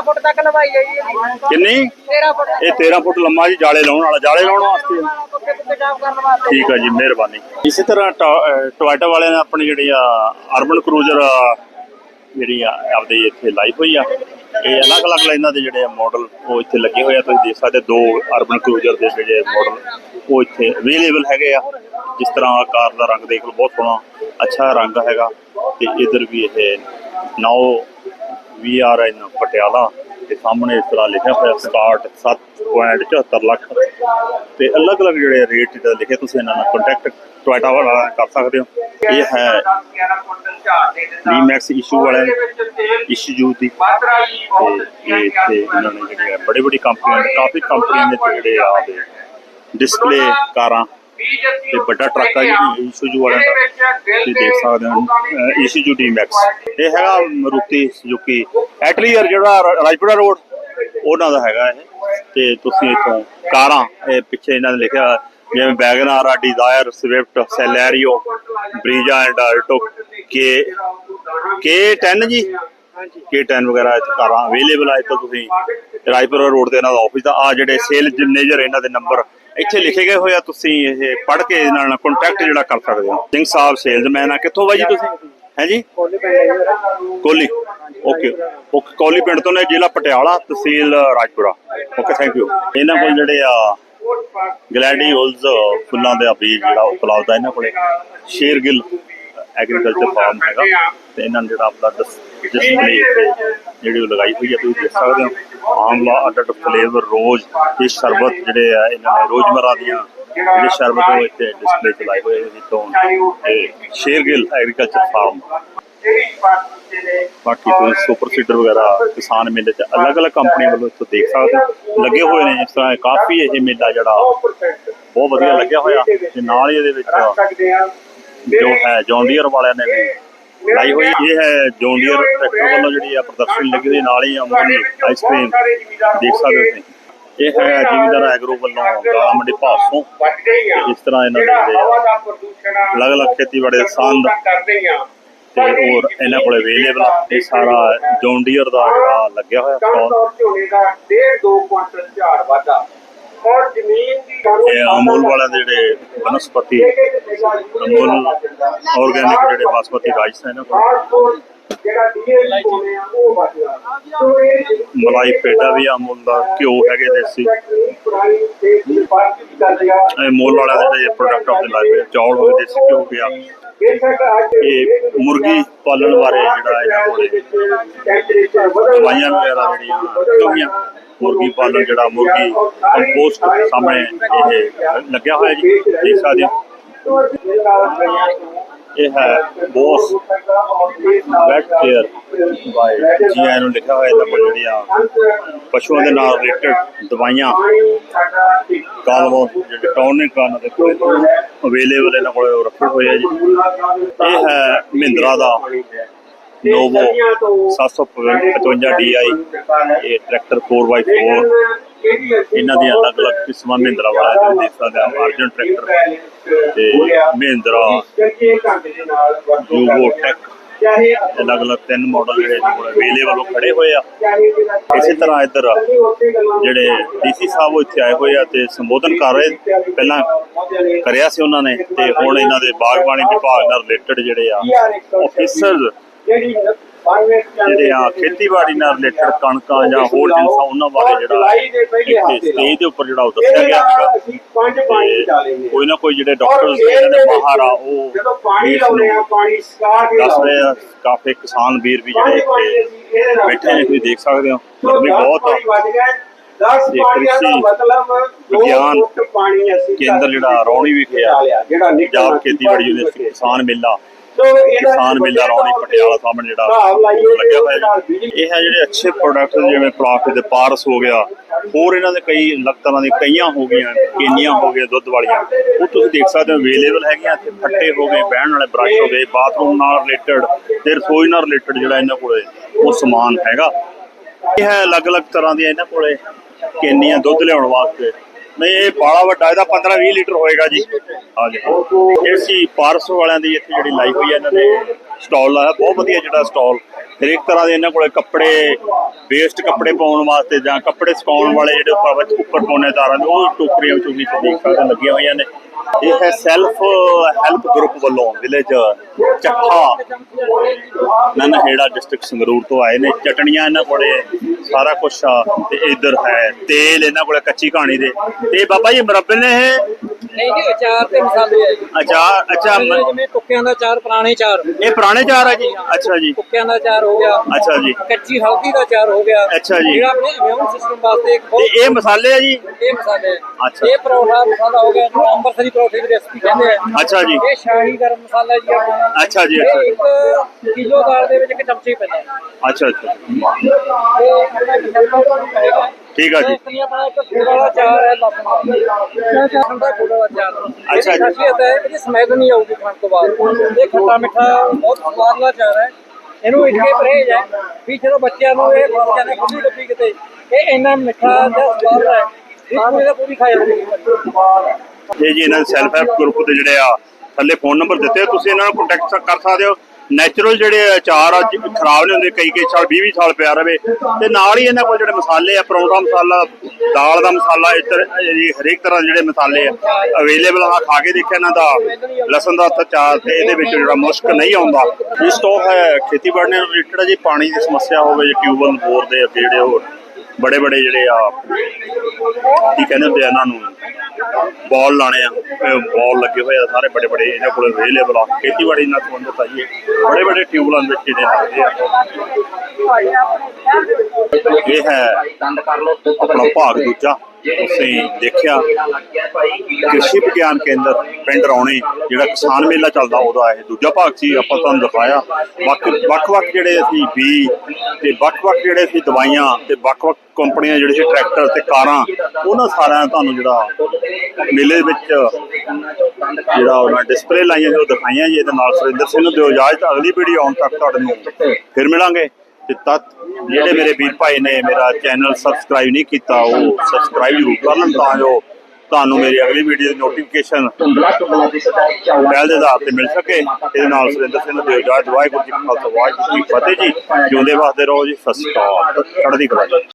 ਫੁੱਟ ਤੱਕ ਜੀ। ਜਾਲੇ ਲਾਉਣ ਵਾਲਾ ਜਾਲੇ ਲਾਉਣ ਵਾਸਤੇ ਠੀਕ ਆ ਜੀ ਮਿਹਰਬਾਨੀ। ਇਸੇ ਤਰ੍ਹਾਂ ਟੋਇਟਾ ਵਾਲਿਆਂ ਨੇ ਆਪਣੀ ਜਿਹੜੀ ਆ ਅਰਬਨ ਕਰੂਜ਼ਰ ਜਿਹੜੀ ਆ ਆਪਦੀ ਇੱਥੇ ਲਾਈ ਹੋਈ ਆ। ਇਹ ਅਲੱਗ-ਅਲੱਗ ਲਾਈਨਾਂ ਦੇ ਜਿਹੜੇ ਮਾਡਲ ਉਹ ਇੱਥੇ ਲੱਗੇ ਹੋਏ ਆ। ਤੁਸੀਂ ਦੇਖ ਸਕਦੇ ਦੋ ਅਰਬਨ ਕਰੂਜ਼ਰ ਦੇ ਜਿਹੜੇ ਮਾਡਲ ਉਹ ਇੱਥੇ ਅਵੇਲੇਬਲ ਹੈਗੇ ਆ। ਜਿਸ ਤਰ੍ਹਾਂ ਆਹ ਕਾਰ ਦਾ ਰੰਗ ਦੇਖ ਲਓ, ਬਹੁਤ ਸੋਹਣਾ, ਅੱਛਾ ਰੰਗ ਹੈਗਾ। ਤੇ ਇਧਰ ਵੀ ਇਹ ਨਾਓ ਵੀ ਆਰ ਐਨ ਪਟਿਆਲਾ ਤੇ ਸਾਹਮਣੇ ਇਸ ਤਰ੍ਹਾਂ ਲਿਖਿਆ ਹੋਇਆ ਸਟਾਰਟ 7.74 ਲੱਖ। ਤੇ ਅਲੱਗ-ਅਲੱਗ ਜਿਹੜੇ ਰੇਟ ਦਾ ਲਿਖੇ ਤੁਸੀਂ ਇਹਨਾਂ ਨਾਲ ਕੰਟੈਕਟ ਟੋਇਟਾ ਵਾਲਾ ਕਰ ਸਕਦੇ ਹੋ। ਇਹ ਹੈ ਡੀ ਮੈਕਸ ਇਸ਼ੂ ਵਾਲਾ ਇਸ਼ੂ ਦੀ ਤੇ ਇਹ ਇੱਥੇ ਇਹਨਾਂ ਨੇ ਜਿਹੜੇ ਬੜੇ ਬੜੀ ਕੰਪਨੀਆਂ ਨੇ ਕਾਫੀ ਕੰਪਨੀਆਂ ਦੇ ਜਿਹੜੇ ਆ ਡਿਸਪਲੇ ਕਾਰਾਂ ਤੇ ਵੱਡਾ ਟਰੱਕ ਆ ਜੀ ਇਸ਼ੂ ਵਾਲਿਆਂ ਦਾ ਤੁਸੀਂ ਦੇਖ ਸਕਦੇ ਹੋ ਇਸ਼ੂ ਡੀ ਮੈਕਸ ਇਹ ਹੈਗਾ ਮਰੂਤੀ ਸੁਜ਼ੂਕੀ ਐਟਲੀਅਰ ਜਿਹੜਾ ਰਾਜਪੁਰਾ ਰੋਡ ਉਹਨਾਂ ਦਾ ਹੈਗਾ ਇਹ। ਤੇ ਤੁਸੀਂ ਇੱਥੋਂ ਕਾਰਾਂ ਇਹ ਪਿੱਛੇ ਇਹਨਾਂ ਨੇ ਲਿਖਿਆ ਜਿਵੇਂ ਵੈਗਨਾਰ ਆ Dzire Swift Celerio Brezza and Alto K K10 ਜੀ? K10 ਵਗੈਰਾ ਇੱਥੇ ਕਾਰਾਂ ਅਵੇਲੇਬਲ ਆ ਇੱਥੇ ਤੁਸੀਂ ਰਾਜਪੁਰਾ ਰੋਡ ਤੇ ਇਹਨਾਂ ਦਾ ਆਫਿਸ ਦਾ ਆ ਜਿਹੜੇ ਸੇਲ ਮੈਨੇਜਰ ਇਹਨਾਂ ਦੇ ਨੰਬਰ ਇੱਥੇ ਲਿਖੇ ਗਏ ਹੋਏ ਆ ਤੁਸੀਂ ਇਹ ਪੜ੍ਹ ਕੇ ਇਹਨਾਂ ਨਾਲ ਕੰਟੈਕਟ ਜਿਹੜਾ ਕਰ ਸਕਦੇ ਹੋ। ਸਿੰਘ ਸਾਹਿਬ ਸੇਲਜ਼ਮੈਨ ਆ ਕਿੱਥੋਂ ਬਾਈ ਜੀ ਤੁਸੀਂ? ਹੈ ਜੀ? ਕੋਲੀ ਓਕੇ ਓਕੇ ਕੋਲੀ। ਪਿੰਡ ਤੋਂ ਨੇ ਜ਼ਿਲ੍ਹਾ ਪਟਿਆਲਾ ਤਹਿਸੀਲ ਰਾਜਪੁਰਾ। ਓਕੇ ਥੈਂਕ ਯੂ ਇਹਨਾਂ ਕੋਲ ਜਿਹੜੇ ਆ ਗਲੈਡੀਓਲਸ ਫੁੱਲਾਂ ਦੇ ਬੀਜ ਜਿਹੜਾ ਉਪਲਬਧ ਹੈ ਇਹਨਾਂ ਕੋਲੇ। ਸ਼ੇਰਗਿੱਲ ਐਗਰੀਕਲਚਰ ਫਾਰਮ ਹੈਗਾ। ਤੇ ਇਹਨਾਂ ਨੇ ਜਿਹੜਾ ਆਪਣਾ ਡਿਸਪਲੇ ਜਿਹੜੀ ਉਹ ਲਗਾਈ ਹੋਈ ਹੈ, ਤੁਸੀਂ ਦੇਖ ਸਕਦੇ ਹੋ। ਆਮਲਾ ਅਡਟ ਫਲੇਵਰ, ਰੋਜ਼ ਇਹ ਸ਼ਰਬਤ ਜਿਹੜੇ ਆ, ਇਹਨਾਂ ਨੇ ਰੋਜ਼ਮਰਾ ਦੀਆਂ ਜਿਹੜੇ ਸ਼ਰਬਤ ਉਹ ਇੱਥੇ ਡਿਸਪਲੇ ਤੇ ਲਾਏ ਹੋਏ ਨੇ। ਤੋਂ ਇਹ ਸ਼ੇਰਗਿੱਲ ਐਗਰੀਕਲਚਰ ਫਾਰਮ ਬਾਕੀ ਕੋਈ ਸੁਪਰ ਸੀਡਰ ਵਗੈਰਾ ਕਿਸਾਨ ਮੇਲੇ ਤੇ ਅਲੱਗ-ਅਲੱਗ ਕੰਪਨੀਆਂ ਵੱਲੋਂ ਇੱਥੋਂ ਦੇਖ ਸਕਦੇ ਹੋ। ਲੱਗੇ ਹੋਏ ਨੇ ਜਿਸ ਤਰ੍ਹਾਂ ਕਾਫੀ ਇਹ ਮੇਲਾ ਜਿਹੜਾ ਬਹੁਤ ਵਧੀਆ ਲੱਗਿਆ ਹੋਇਆ। ਤੇ ਨਾਲ ਹੀ ਇਹਦੇ ਵਿੱਚ ਜੋ ਹੈ ਜੌਂਡੀਅਰ ਵਾਲਿਆਂ ਨੇ ਵੀ ਲਾਈ ਹੋਈ। ਇਹ ਹੈ ਜੌਂਡੀਅਰ ਟਰੈਕਟਰ ਵੱਲੋਂ ਜਿਹੜੀ ਆ ਪ੍ਰਦਰਸ਼ਨੀ ਲੱਗੀ ਹੋਈ ਨਾਲ ਹੀ ਅਮਨ ਆਈਸਕ੍ਰੀਮ ਦੇਖ ਸਕਦੇ ਹੋ ਤੁਸੀਂ। ਇਹ ਹੈ ਜੀਵੀਦਾਰ ਐਗਰੋ ਵੱਲੋਂ ਗਾਲਾ ਮੰਡੀ ਭਾਸੋਂ ਤੇ ਇਸ ਤਰ੍ਹਾਂ ਇਹਨਾਂ ਦੇ ਆ ਅਲੱਗ-ਅਲੱਗ ਖੇਤੀਬਾੜੀ ਸੰਦ ਤੇ ਹੋਰ ਇਹਨਾਂ ਕੋਲੇ ਅਵੇਲੇਬਲ ਆ ਇਹ ਸਾਰਾ ਜੌਂਡੀਅਰ ਦਾ ਜਿਹੜਾ ਲੱਗਿਆ ਹੋਇਆ ਸਟਾਲ ਝੋਨੇ ਦਾ ਡੇਢ ਦੋ ਕੁਇੰਟਲ ਝਾੜ ਵਾਧਾ। ਔਰ ਜ਼ਮੀਨ ਦੀ ਇਹ ਅਮੂਲ ਵਾਲਿਆਂ ਦੇ ਜਿਹੜੇ ਬਨਸਪਤੀ ਅਮੂਲ ਆਰਗੈਨਿਕ ਜਿਹੜੇ ਬਾਸਮਤੀ ਰਾਈਸ ਹੈ ਕੋਲ। ਜਿਹੜਾ ਡੀਏਵੀ ਪਾਉਣੇ ਆ ਉਹ ਬਚਦਾ ਸੋ ਇਹ ਮਲਾਈ ਪੇਡਾ ਵੀ ਆ ਮੁੱਲ ਦਾ ਘਿਓ ਹੈਗੇ ਦੇਸੀ। ਇਹ ਮੁੱਲ ਵਾਲਿਆਂ ਦੇ ਜਿਹੜੇ ਪ੍ਰੋਡਕਟ ਆਫ ਲਾਈਫ ਚੌਲ ਹੋ ਗਏ ਦੇਸੀ ਘਿਓ ਗਿਆ ਇਹ ਮੁਰਗੀ ਪਾਲਣ ਬਾਰੇ ਜਿਹੜਾ ਇਹਨਾਂ ਕੋਲੇ ਦਵਾਈਆਂ ਵਗੈਰਾ ਜਿਹੜੀਆਂ ਕਮੀਆਂ ਮੁਰਗੀ ਪਾਲਣ ਜਿਹੜਾ ਮੁਰਗੀ ਕੰਪੋਸਟ ਸਾਹਮਣੇ ਇਹ ਲੱਗਿਆ ਹੋਇਆ ਜੀ, ਦੇਖ ਸਕਦੇ ਹੋ। ਇਹ ਹੈ ਬੋਸ ਵੈਟ ਕੇਅਰ ਬਾਈ। ਜੀ ਆਈ ਨੂੰ ਲਿਖਿਆ ਹੋਇਆ ਇਹਨਾਂ ਕੋਲ ਜਿਹੜੀਆਂ ਪਸ਼ੂਆਂ ਦੇ ਨਾਲ ਰਿਲੇਟਡ ਦਵਾਈਆਂ, ਕਾਲਵੋ, ਜਿਹੜੇ ਟੌਨਿਕ ਕਰਨ ਦੇ ਕੋਲ ਅਵੇਲੇਬਲ ਇਹਨਾਂ ਕੋਲ ਰੱਖੇ ਹੋਏ ਆ ਜੀ। ਇਹ ਹੈ ਮਹਿੰਦਰਾ ਦਾ ਨੋਵੋ 755 DI ਇਹ ਟਰੈਕਟਰ 4x4 ਇਹਨਾਂ ਦੀਆਂ ਅਲੱਗ-ਅਲੱਗ ਕਿਸਮਾਂ ਮਹਿੰਦਰਾ ਵਾਲਿਆਂ ਦੇ ਦੇਖ ਸਕਦੇ ਆ ਅਰਜਨ ਟਰੈਕਟਰ ਤੇ ਮਹਿੰਦਰਾ ਯੂਗੋ ਟੈਕ। ਅਲੱਗ-ਅਲੱਗ ਤਿੰਨ ਮਾਡਲ ਜਿਹੜੇ ਇਹਨਾਂ ਕੋਲ ਅਵੇਲੇਬਲ ਖੜੇ ਹੋਏ ਆ। ਇਸੇ ਤਰ੍ਹਾਂ ਇੱਧਰ ਜਿਹੜੇ ਡੀਸੀ ਸਾਹਿਬ ਇੱਥੇ ਆਏ ਹੋਏ ਆ ਤੇ ਸੰਬੋਧਨ ਕਰ ਰਹੇ ਪਹਿਲਾਂ ਕਰਿਆ ਸੀ ਉਹਨਾਂ ਨੇ ਤੇ ਹੁਣ ਇਹਨਾਂ ਦੇ ਬਾਗਬਾਨੀ ਵਿਭਾਗ ਨਾਲ ਰਿਲੇਟਡ ਜਿਹੜੇ ਆ ਆਫੀਸਰ ਜਿਹੜੇ ਆ ਖੇਤੀਬਾੜੀ ਨਾਲ ਰਿਲੇਟਡ ਕਣਕਾਂ ਜਾਂ ਹੋਰ ਜਿਨਸਾਂ ਉਹਨਾਂ ਬਾਰੇ ਜਿਹੜਾ ਇੱਥੇ ਸਟੇਜ ਦੇ ਉੱਪਰ ਜਿਹੜਾ ਉਹ ਦੱਸਿਆ ਗਿਆ ਹੈਗਾ ਪੰਜ ਪਾਣੀ ਤੇ ਡਾਲੇਂਗੇ ਕੋਈ ਨਾ ਕੋਈ ਜਿਹੜੇ ਡਾਕਟਰਸ ਇਹਨਾਂ ਦੇ ਮਾਹਰ ਆ ਉਹ ਜਦੋਂ ਪਾਣੀ ਇਸ ਲਾਉਣੇ ਆ ਨੂੰ ਪਾਣੀ ਸਕਾ ਕੇ ਦੱਸ ਰਹੇ ਆ ਕਾਫੀ ਕਿਸਾਨ ਵੀਰ ਵੀ ਜਿਹੜੇ ਇੱਥੇ ਬੈਠੇ ਨੇ ਤੁਸੀਂ ਦੇਖ ਸਕਦੇ ਹੋ। ਗਰਮੀ ਬਹੁਤ ਆ। 10 ਤੇ ਪਾਣੀਆਂ ਦਾ ਕ੍ਰਿਸ਼ੀ ਮਤਲਬ ਦੋ ਵਿਗਿਆਨ ਫੁੱਟ ਪਾਣੀ ਅਸੀਂ ਕੇਂਦਰ ਜਿਹੜਾ ਰੌਣੀ ਵਿਖੇ ਆ ਜਿਹੜਾ ਪੰਜਾਬ ਖੇਤੀਬਾੜੀ ਯੂਨੀਵਰਸਿਟੀ ਕਿਸਾਨ ਮੇਲਾ। ਕਿਸਾਨ ਮੇਲਾ ਰੌਣੀ ਪਟਿਆਲਾ ਸਾਹਮਣੇ ਜਿਹੜਾ ਲੱਗਿਆ ਹੋਇਆ ਇਹ ਹੈ ਜਿਹੜੇ ਅੱਛੇ ਪ੍ਰੋਡਕਟ ਜਿਵੇਂ ਪਲਾਸਟਿਕ ਦੇ ਪਾਰਸ ਹੋ ਗਿਆ ਹੋਰ ਇਹਨਾਂ ਦੇ ਕਈ ਅਲੱਗ ਤਰ੍ਹਾਂ ਦੀ ਕਈਆਂ ਹੋ ਗਈਆਂ ਕੇਨੀਆਂ ਹੋ ਗਈਆਂ ਦੁੱਧ ਵਾਲੀਆਂ। ਉਹ ਤੁਸੀਂ ਦੇਖ ਸਕਦੇ ਹੋ ਅਵੇਲੇਬਲ ਹੈਗੀਆਂ ਇੱਥੇ ਫੱਟੇ ਹੋ ਗਏ ਬਹਿਣ ਵਾਲੇ ਬ੍ਰਸ਼ ਹੋ ਗਏ ਬਾਥਰੂਮ ਨਾਲ ਰਿਲੇਟਡ ਤੇ ਰਸੋਈ ਨਾਲ ਰਿਲੇਟਡ ਜਿਹੜਾ ਇਹਨਾਂ ਕੋਲੇ ਉਹ ਸਮਾਨ ਹੈਗਾ। ਇਹ ਹੈ ਅਲੱਗ-ਅਲੱਗ ਤਰ੍ਹਾਂ ਦੀਆਂ ਇਹਨਾਂ ਕੋਲੇ ਕੇਨੀਆਂ ਦੁੱਧ ਲਿਆਉਣ ਵਾਸਤੇ। ਨਹੀਂ, ਇਹ ਬਾਲਾ ਵੱਡਾ, ਇਹਦਾ 15-20 ਲੀਟਰ ਹੋਏਗਾ ਜੀ। ਹਾਂਜੀ। ਦੇਖੋ ਇਹ ਸੀ ਪਾਰਸ ਵਾਲਿਆਂ ਦੀ ਇੱਥੇ ਜਿਹੜੀ ਲਾਈ ਹੋਈ ਹੈ ਇਹਨਾਂ ਨੇ। ਸਟਾਲ ਲਾਇਆ, ਬਹੁਤ ਵਧੀਆ ਜਿਹੜਾ ਸਟਾਲ। ਹਰੇਕ ਤਰ੍ਹਾਂ ਦੇ ਇਹਨਾਂ ਕੋਲੇ ਕੱਪੜੇ ਵੇਸਟ ਕੱਪੜੇ ਪਾਉਣ ਵਾਸਤੇ ਜਾਂ ਕੱਪੜੇ ਸੁਕਾਉਣ ਵਾਲੇ ਜਿਹੜੇ ਉੱਪਰ ਉੱਪਰ ਪਾਉਣੇ ਤਾਰਾਂ ਦੇ, ਉਹ ਟੋਕਰੀਆਂ ਵਿੱਚ ਦੇਖ ਸਕਦੇ ਲੱਗੀਆਂ ਹੋਈਆਂ ਨੇ। ਇਹ ਹੈ ਸੈਲਫ ਹੈਲਪ ਗਰੁੱਪ ਵੱਲੋਂ ਵਿਲੇਜ ਚੱਠਾ। ਨਨਹੇੜਾ ਡਿਸਟ੍ਰਿਕਟ ਸੰਗਰੂਰ ਤੋਂ ਆਏ ਨੇ, ਚਟਣੀਆਂ ਇਹਨਾਂ ਕੋਲੇ, ਸਾਰਾ ਕੁਝ ਤੇ ਇਧਰ ਹੈ ਤੇਲ ਇਹਨਾਂ ਕੋਲੇ ਕੱਚੀ ਕਹਾਣੀ ਦੇ। ਤੇ ਬਾਬਾ ਜੀ, ਮੁਰੱਬੇ ਨੇ ਇਹ ਨਹੀਂ ਜੀ ਅਚਾਰ ਤੇ ਮਸਾਲੇ ਆ ਜੀ। ਅਚਾਰ ਅੱਛਾ ਮ- ਜਿਵੇਂ ਕੁੱਕਿਆਂ ਦਾ ਅਚਾਰ ਪੁਰਾਣੇ ਅਚਾਰ ਇਹ ਪੁਰਾਣੇ ਚਾਰ ਆ ਜੀ? ਅੱਛਾ ਜੀ। ਕੁੱਕਿਆਂ ਦਾ ਅਚਾਰ ਹੋ ਗਿਆ। ਅੱਛਾ ਜੀ। ਕੱਚੀ ਹਲਦੀ ਦਾ ਅਚਾਰ ਹੋ ਗਿਆ। ਅੱਛਾ ਜੀ। ਜਿਹੜਾ ਆਪਣੇ ਇਮਿਊਨ ਸਿਸਟਮ ਵਾਸਤੇ ਇੱਕ ਤੇ ਬਹੁਤ ਇਹ ਮਸਾਲੇ ਆ ਜੀ? ਇਹ ਮਸਾਲੇ ਹੈ। ਅੱਛਾ। ਇਹ ਪਰੌਠਾ ਮਸਾਲਾ ਹੋ ਗਿਆ ਜਿਹਨੂੰ ਅੰਮ੍ਰਿਤਸਰੀ ਪਰੌਠੇ ਦੀ ਰੈਸਪੀ ਕਹਿੰਦੇ ਆ ਅੱਛਾ ਜੀ। ਇਹ ਸ਼ਾਹੀ ਗਰਮ ਮਸਾਲਾ ਜੀ ਆਪਣਾ। ਅੱਛਾ ਜੀ, ਇਹ ਅੱਛਾ ਜੀ। ਇੱਕ ਕਿਲੋ ਦਾਲ ਦੇ ਵਿੱਚ ਇੱਕ ਚਮਚੇ ਪੈਂਦਾ ਹੈ। ਅੱਛਾ ਅੱਛਾ। ਇਹ ਆਪਣਾ ਇੱਕ ਸੈਂਪਲ ਤੁਹਾਨੂੰ ਕਹੇਗਾ ਠੀਕ ਆ ਜੀ ਇਸ ਆਪਣਾ ਇੱਕ ਗੁੜ ਵਾਲਾ ਅਚਾਰ ਹੈ ਲਸਣ ਦਾ ਗੁੜ ਵਾਲਾ ਅਚਾਰ ਅੱਛਾ ਜੀ। ਖਾਸੀਅਤ ਹੈ ਇਹਦੀ ਸਮੈਲ ਨਹੀਂ ਆਊਗੀ ਖਾਣ ਤੋਂ ਬਾਅਦ ਇਹ ਖੱਟਾ ਮਿੱਠਾ ਬਹੁਤ ਸਵਾਦ ਵਾਲਾ ਹੈ ਇਹਨੂੰ ਇੱਕੇ ਪਰਹੇਜ ਹੈ ਵੀ ਜਦੋਂ ਬੱਚਿਆਂ ਨੂੰ ਇਹ ਫਸ ਜਾਂਦੇ ਖੁੱਲੀ ਡੱਬੀ ਕਿਤੇ ਇਹ ਇੰਨਾ ਮਿੱਠਾ ਤੇ ਸਵਾਦ ਹੈ ਵੀ ਪੂਰੀ ਪੂਰੀ ਖਾ ਜਾਂਦੀ ਹੈ ਇਹ ਜੀ ਇਹਨਾਂ ਸੈਲਫ ਹੈਲਪ ਗਰੁੱਪ ਦੇ ਜਿਹੜੇ ਆ, ਥੱਲੇ ਫੋਨ ਨੰਬਰ ਦਿੱਤੇ ਤੁਸੀਂ ਇਹਨਾਂ ਨਾਲ ਕੰਟੈਕਟ ਕਰ ਸਕਦੇ ਹੋ ਨੈਚੁਰਲ ਜਿਹੜੇ ਅਚਾਰ ਆ ਜ- ਖਰਾਬ ਨਹੀਂ ਹੁੰਦੇ ਕਈ ਕਈ ਸਾਲ 20 20 ਸਾਲ ਪਿਆ ਰਵੇ। ਤੇ ਨਾਲ ਹੀ ਇਹਨਾਂ ਕੋਲ ਜਿਹੜੇ ਮਸਾਲੇ ਆ, ਪਰੌਂਠਾ ਮਸਾਲਾ, ਦਾਲ ਦਾ ਮਸਾਲਾ, ਇੱਧਰ ਜੀ ਹਰੇਕ ਤਰ੍ਹਾਂ ਦੇ ਜਿਹੜੇ ਮਸਾਲੇ ਆ ਅਵੇਲੇਬਲ ਆ ਖਾ ਕੇ ਦੇਖਿਆ ਇਹਨਾਂ ਦਾ ਲਸਣ ਦਾ ਅਚਾਰ ਤੇ ਇਹਦੇ ਵਿੱਚ ਜਿਹੜਾ ਮੁਸ਼ਕ ਨਹੀਂ ਆਉਂਦਾ। ਇਹ ਸਟੋਕ ਹੈ ਖੇਤੀਬਾੜੀ ਨਾਲ ਰਿਲੇਟਡ ਜੀ ਪਾਣੀ ਦੀ ਸਮੱਸਿਆ ਹੋਵੇ, ਜਾਂ ਟਿਊਬਲ ਬੋਰ ਦੇ ਅੱਗੇ ਜਿਹੜੇ ਉਹ ਬੜੇ ਬੜੇ ਜਿਹੜੇ ਆ, ਕੀ ਕਹਿੰਦੇ ਹੁੰਦੇ ਆ ਇਹਨਾਂ ਨੂੰ ਬਾਲ ਲਾਣੇ ਆ ਬਾਲ ਲੱਗੇ ਹੋਏ ਆ, ਸਾਰੇ ਬੜੇ ਬੜੇ ਇਹਨਾਂ ਕੋਲ ਅਵੇਲੇਬਲ ਆ। ਖੇਤੀਬਾੜੀ ਨਾਲ ਸੰਬੰਧਿਤ ਆ ਜੀ ਬੜੇ ਬੜੇ ਟਿਊਬਲਾਂ ਵਿੱਚ ਜਿਹੜੇ ਲੱਗਦੇ ਆ। ਇਹ ਹੈ ਆਪਣਾ ਭਾਗ ਦੂਜਾ। ਤੁਸੀਂ ਦੇਖਿਆ ਕ੍ਰਿਸ਼ੀ ਵਿਗਿਆਨ ਕੇਂਦਰ ਪਿੰਡ ਰੌਣੀ, ਜਿਹੜਾ ਕਿਸਾਨ ਮੇਲਾ ਚੱਲਦਾ, ਉਹਦਾ ਇਹ ਦੂਜਾ ਭਾਗ ਸੀ, ਆਪਾਂ ਤੁਹਾਨੂੰ ਦਿਖਾਇਆ। ਵੱਖ ਵੱਖ ਵੱਖ ਜਿਹੜੇ ਅਸੀਂ ਬੀ ਤੇ ਵੱਖ ਵੱਖ ਜਿਹੜੇ ਅਸੀਂ ਦਵਾਈਆਂ ਤੇ ਵੱਖ ਵੱਖ ਕੰਪਨੀਆਂ ਜਿਹੜੇ ਸੀ, ਟਰੈਕਟਰ ਤੇ ਕਾਰਾਂ, ਉਹਨਾਂ ਸਾਰਿਆਂ ਤੁਹਾਨੂੰ ਜਿਹੜਾ ਮੇਲੇ ਵਿੱਚ ਜਿਹੜਾ ਉਹਨਾਂ ਡਿਸਪਲੇ ਲਾਈਆਂ ਸੀ ਉਹ ਦਿਖਾਈਆਂ ਜੀ, ਇਹਦੇ ਨਾਲ ਸੁਰਿੰਦਰ ਸਿੰਘ ਨੂੰ ਦਿਓ ਇਜਾਜ਼ਤ ਅਗਲੀ ਵੀਡੀਓ ਆਉਣ ਤੱਕ ਤੁਹਾਡੇ ਨੂੰ ਫਿਰ ਮਿਲਾਂਗੇ। ਤੇ ਤਦ ਜਿਹੜੇ ਮੇਰੇ ਵੀਰ ਭਾਈ ਨੇ ਮੇਰਾ ਚੈਨਲ ਸਬਸਕ੍ਰਾਈਬ ਨਹੀਂ ਕੀਤਾ, ਉਹ ਸਬਸਕ੍ਰਾਈਬ ਜ਼ਰੂਰ ਕਰ ਲੈਣ ਤਾਂ ਜੋ ਤੁਹਾਨੂੰ ਮੇਰੀ ਅਗਲੀ ਵੀਡੀਓ ਦੀ ਨੋਟੀਫਿਕੇਸ਼ਨ ਬੈਲ ਦੇ ਆਧਾਰ ਤੇ ਮਿਲ ਸਕੇ। ਇਹਦੇ ਨਾਲ ਸੁਰਿੰਦਰ ਸਿੰਘ ਦੇ ਦਿਓ ਵਾਹਿਗੁਰੂ ਜੀ ਖਾਲਸਾ, ਵਾਹਿਗੁਰੂ ਜੀ ਫਤਿਹ ਜੀ। ਜਿਉਂਦੇ ਵਾਸਤੇ ਰਹੋ ਜੀ, ਸਤਿ ਸ਼੍ਰੀ ਅਕਾਲ। ਚੜ੍ਹਦੀ ਕਲਾ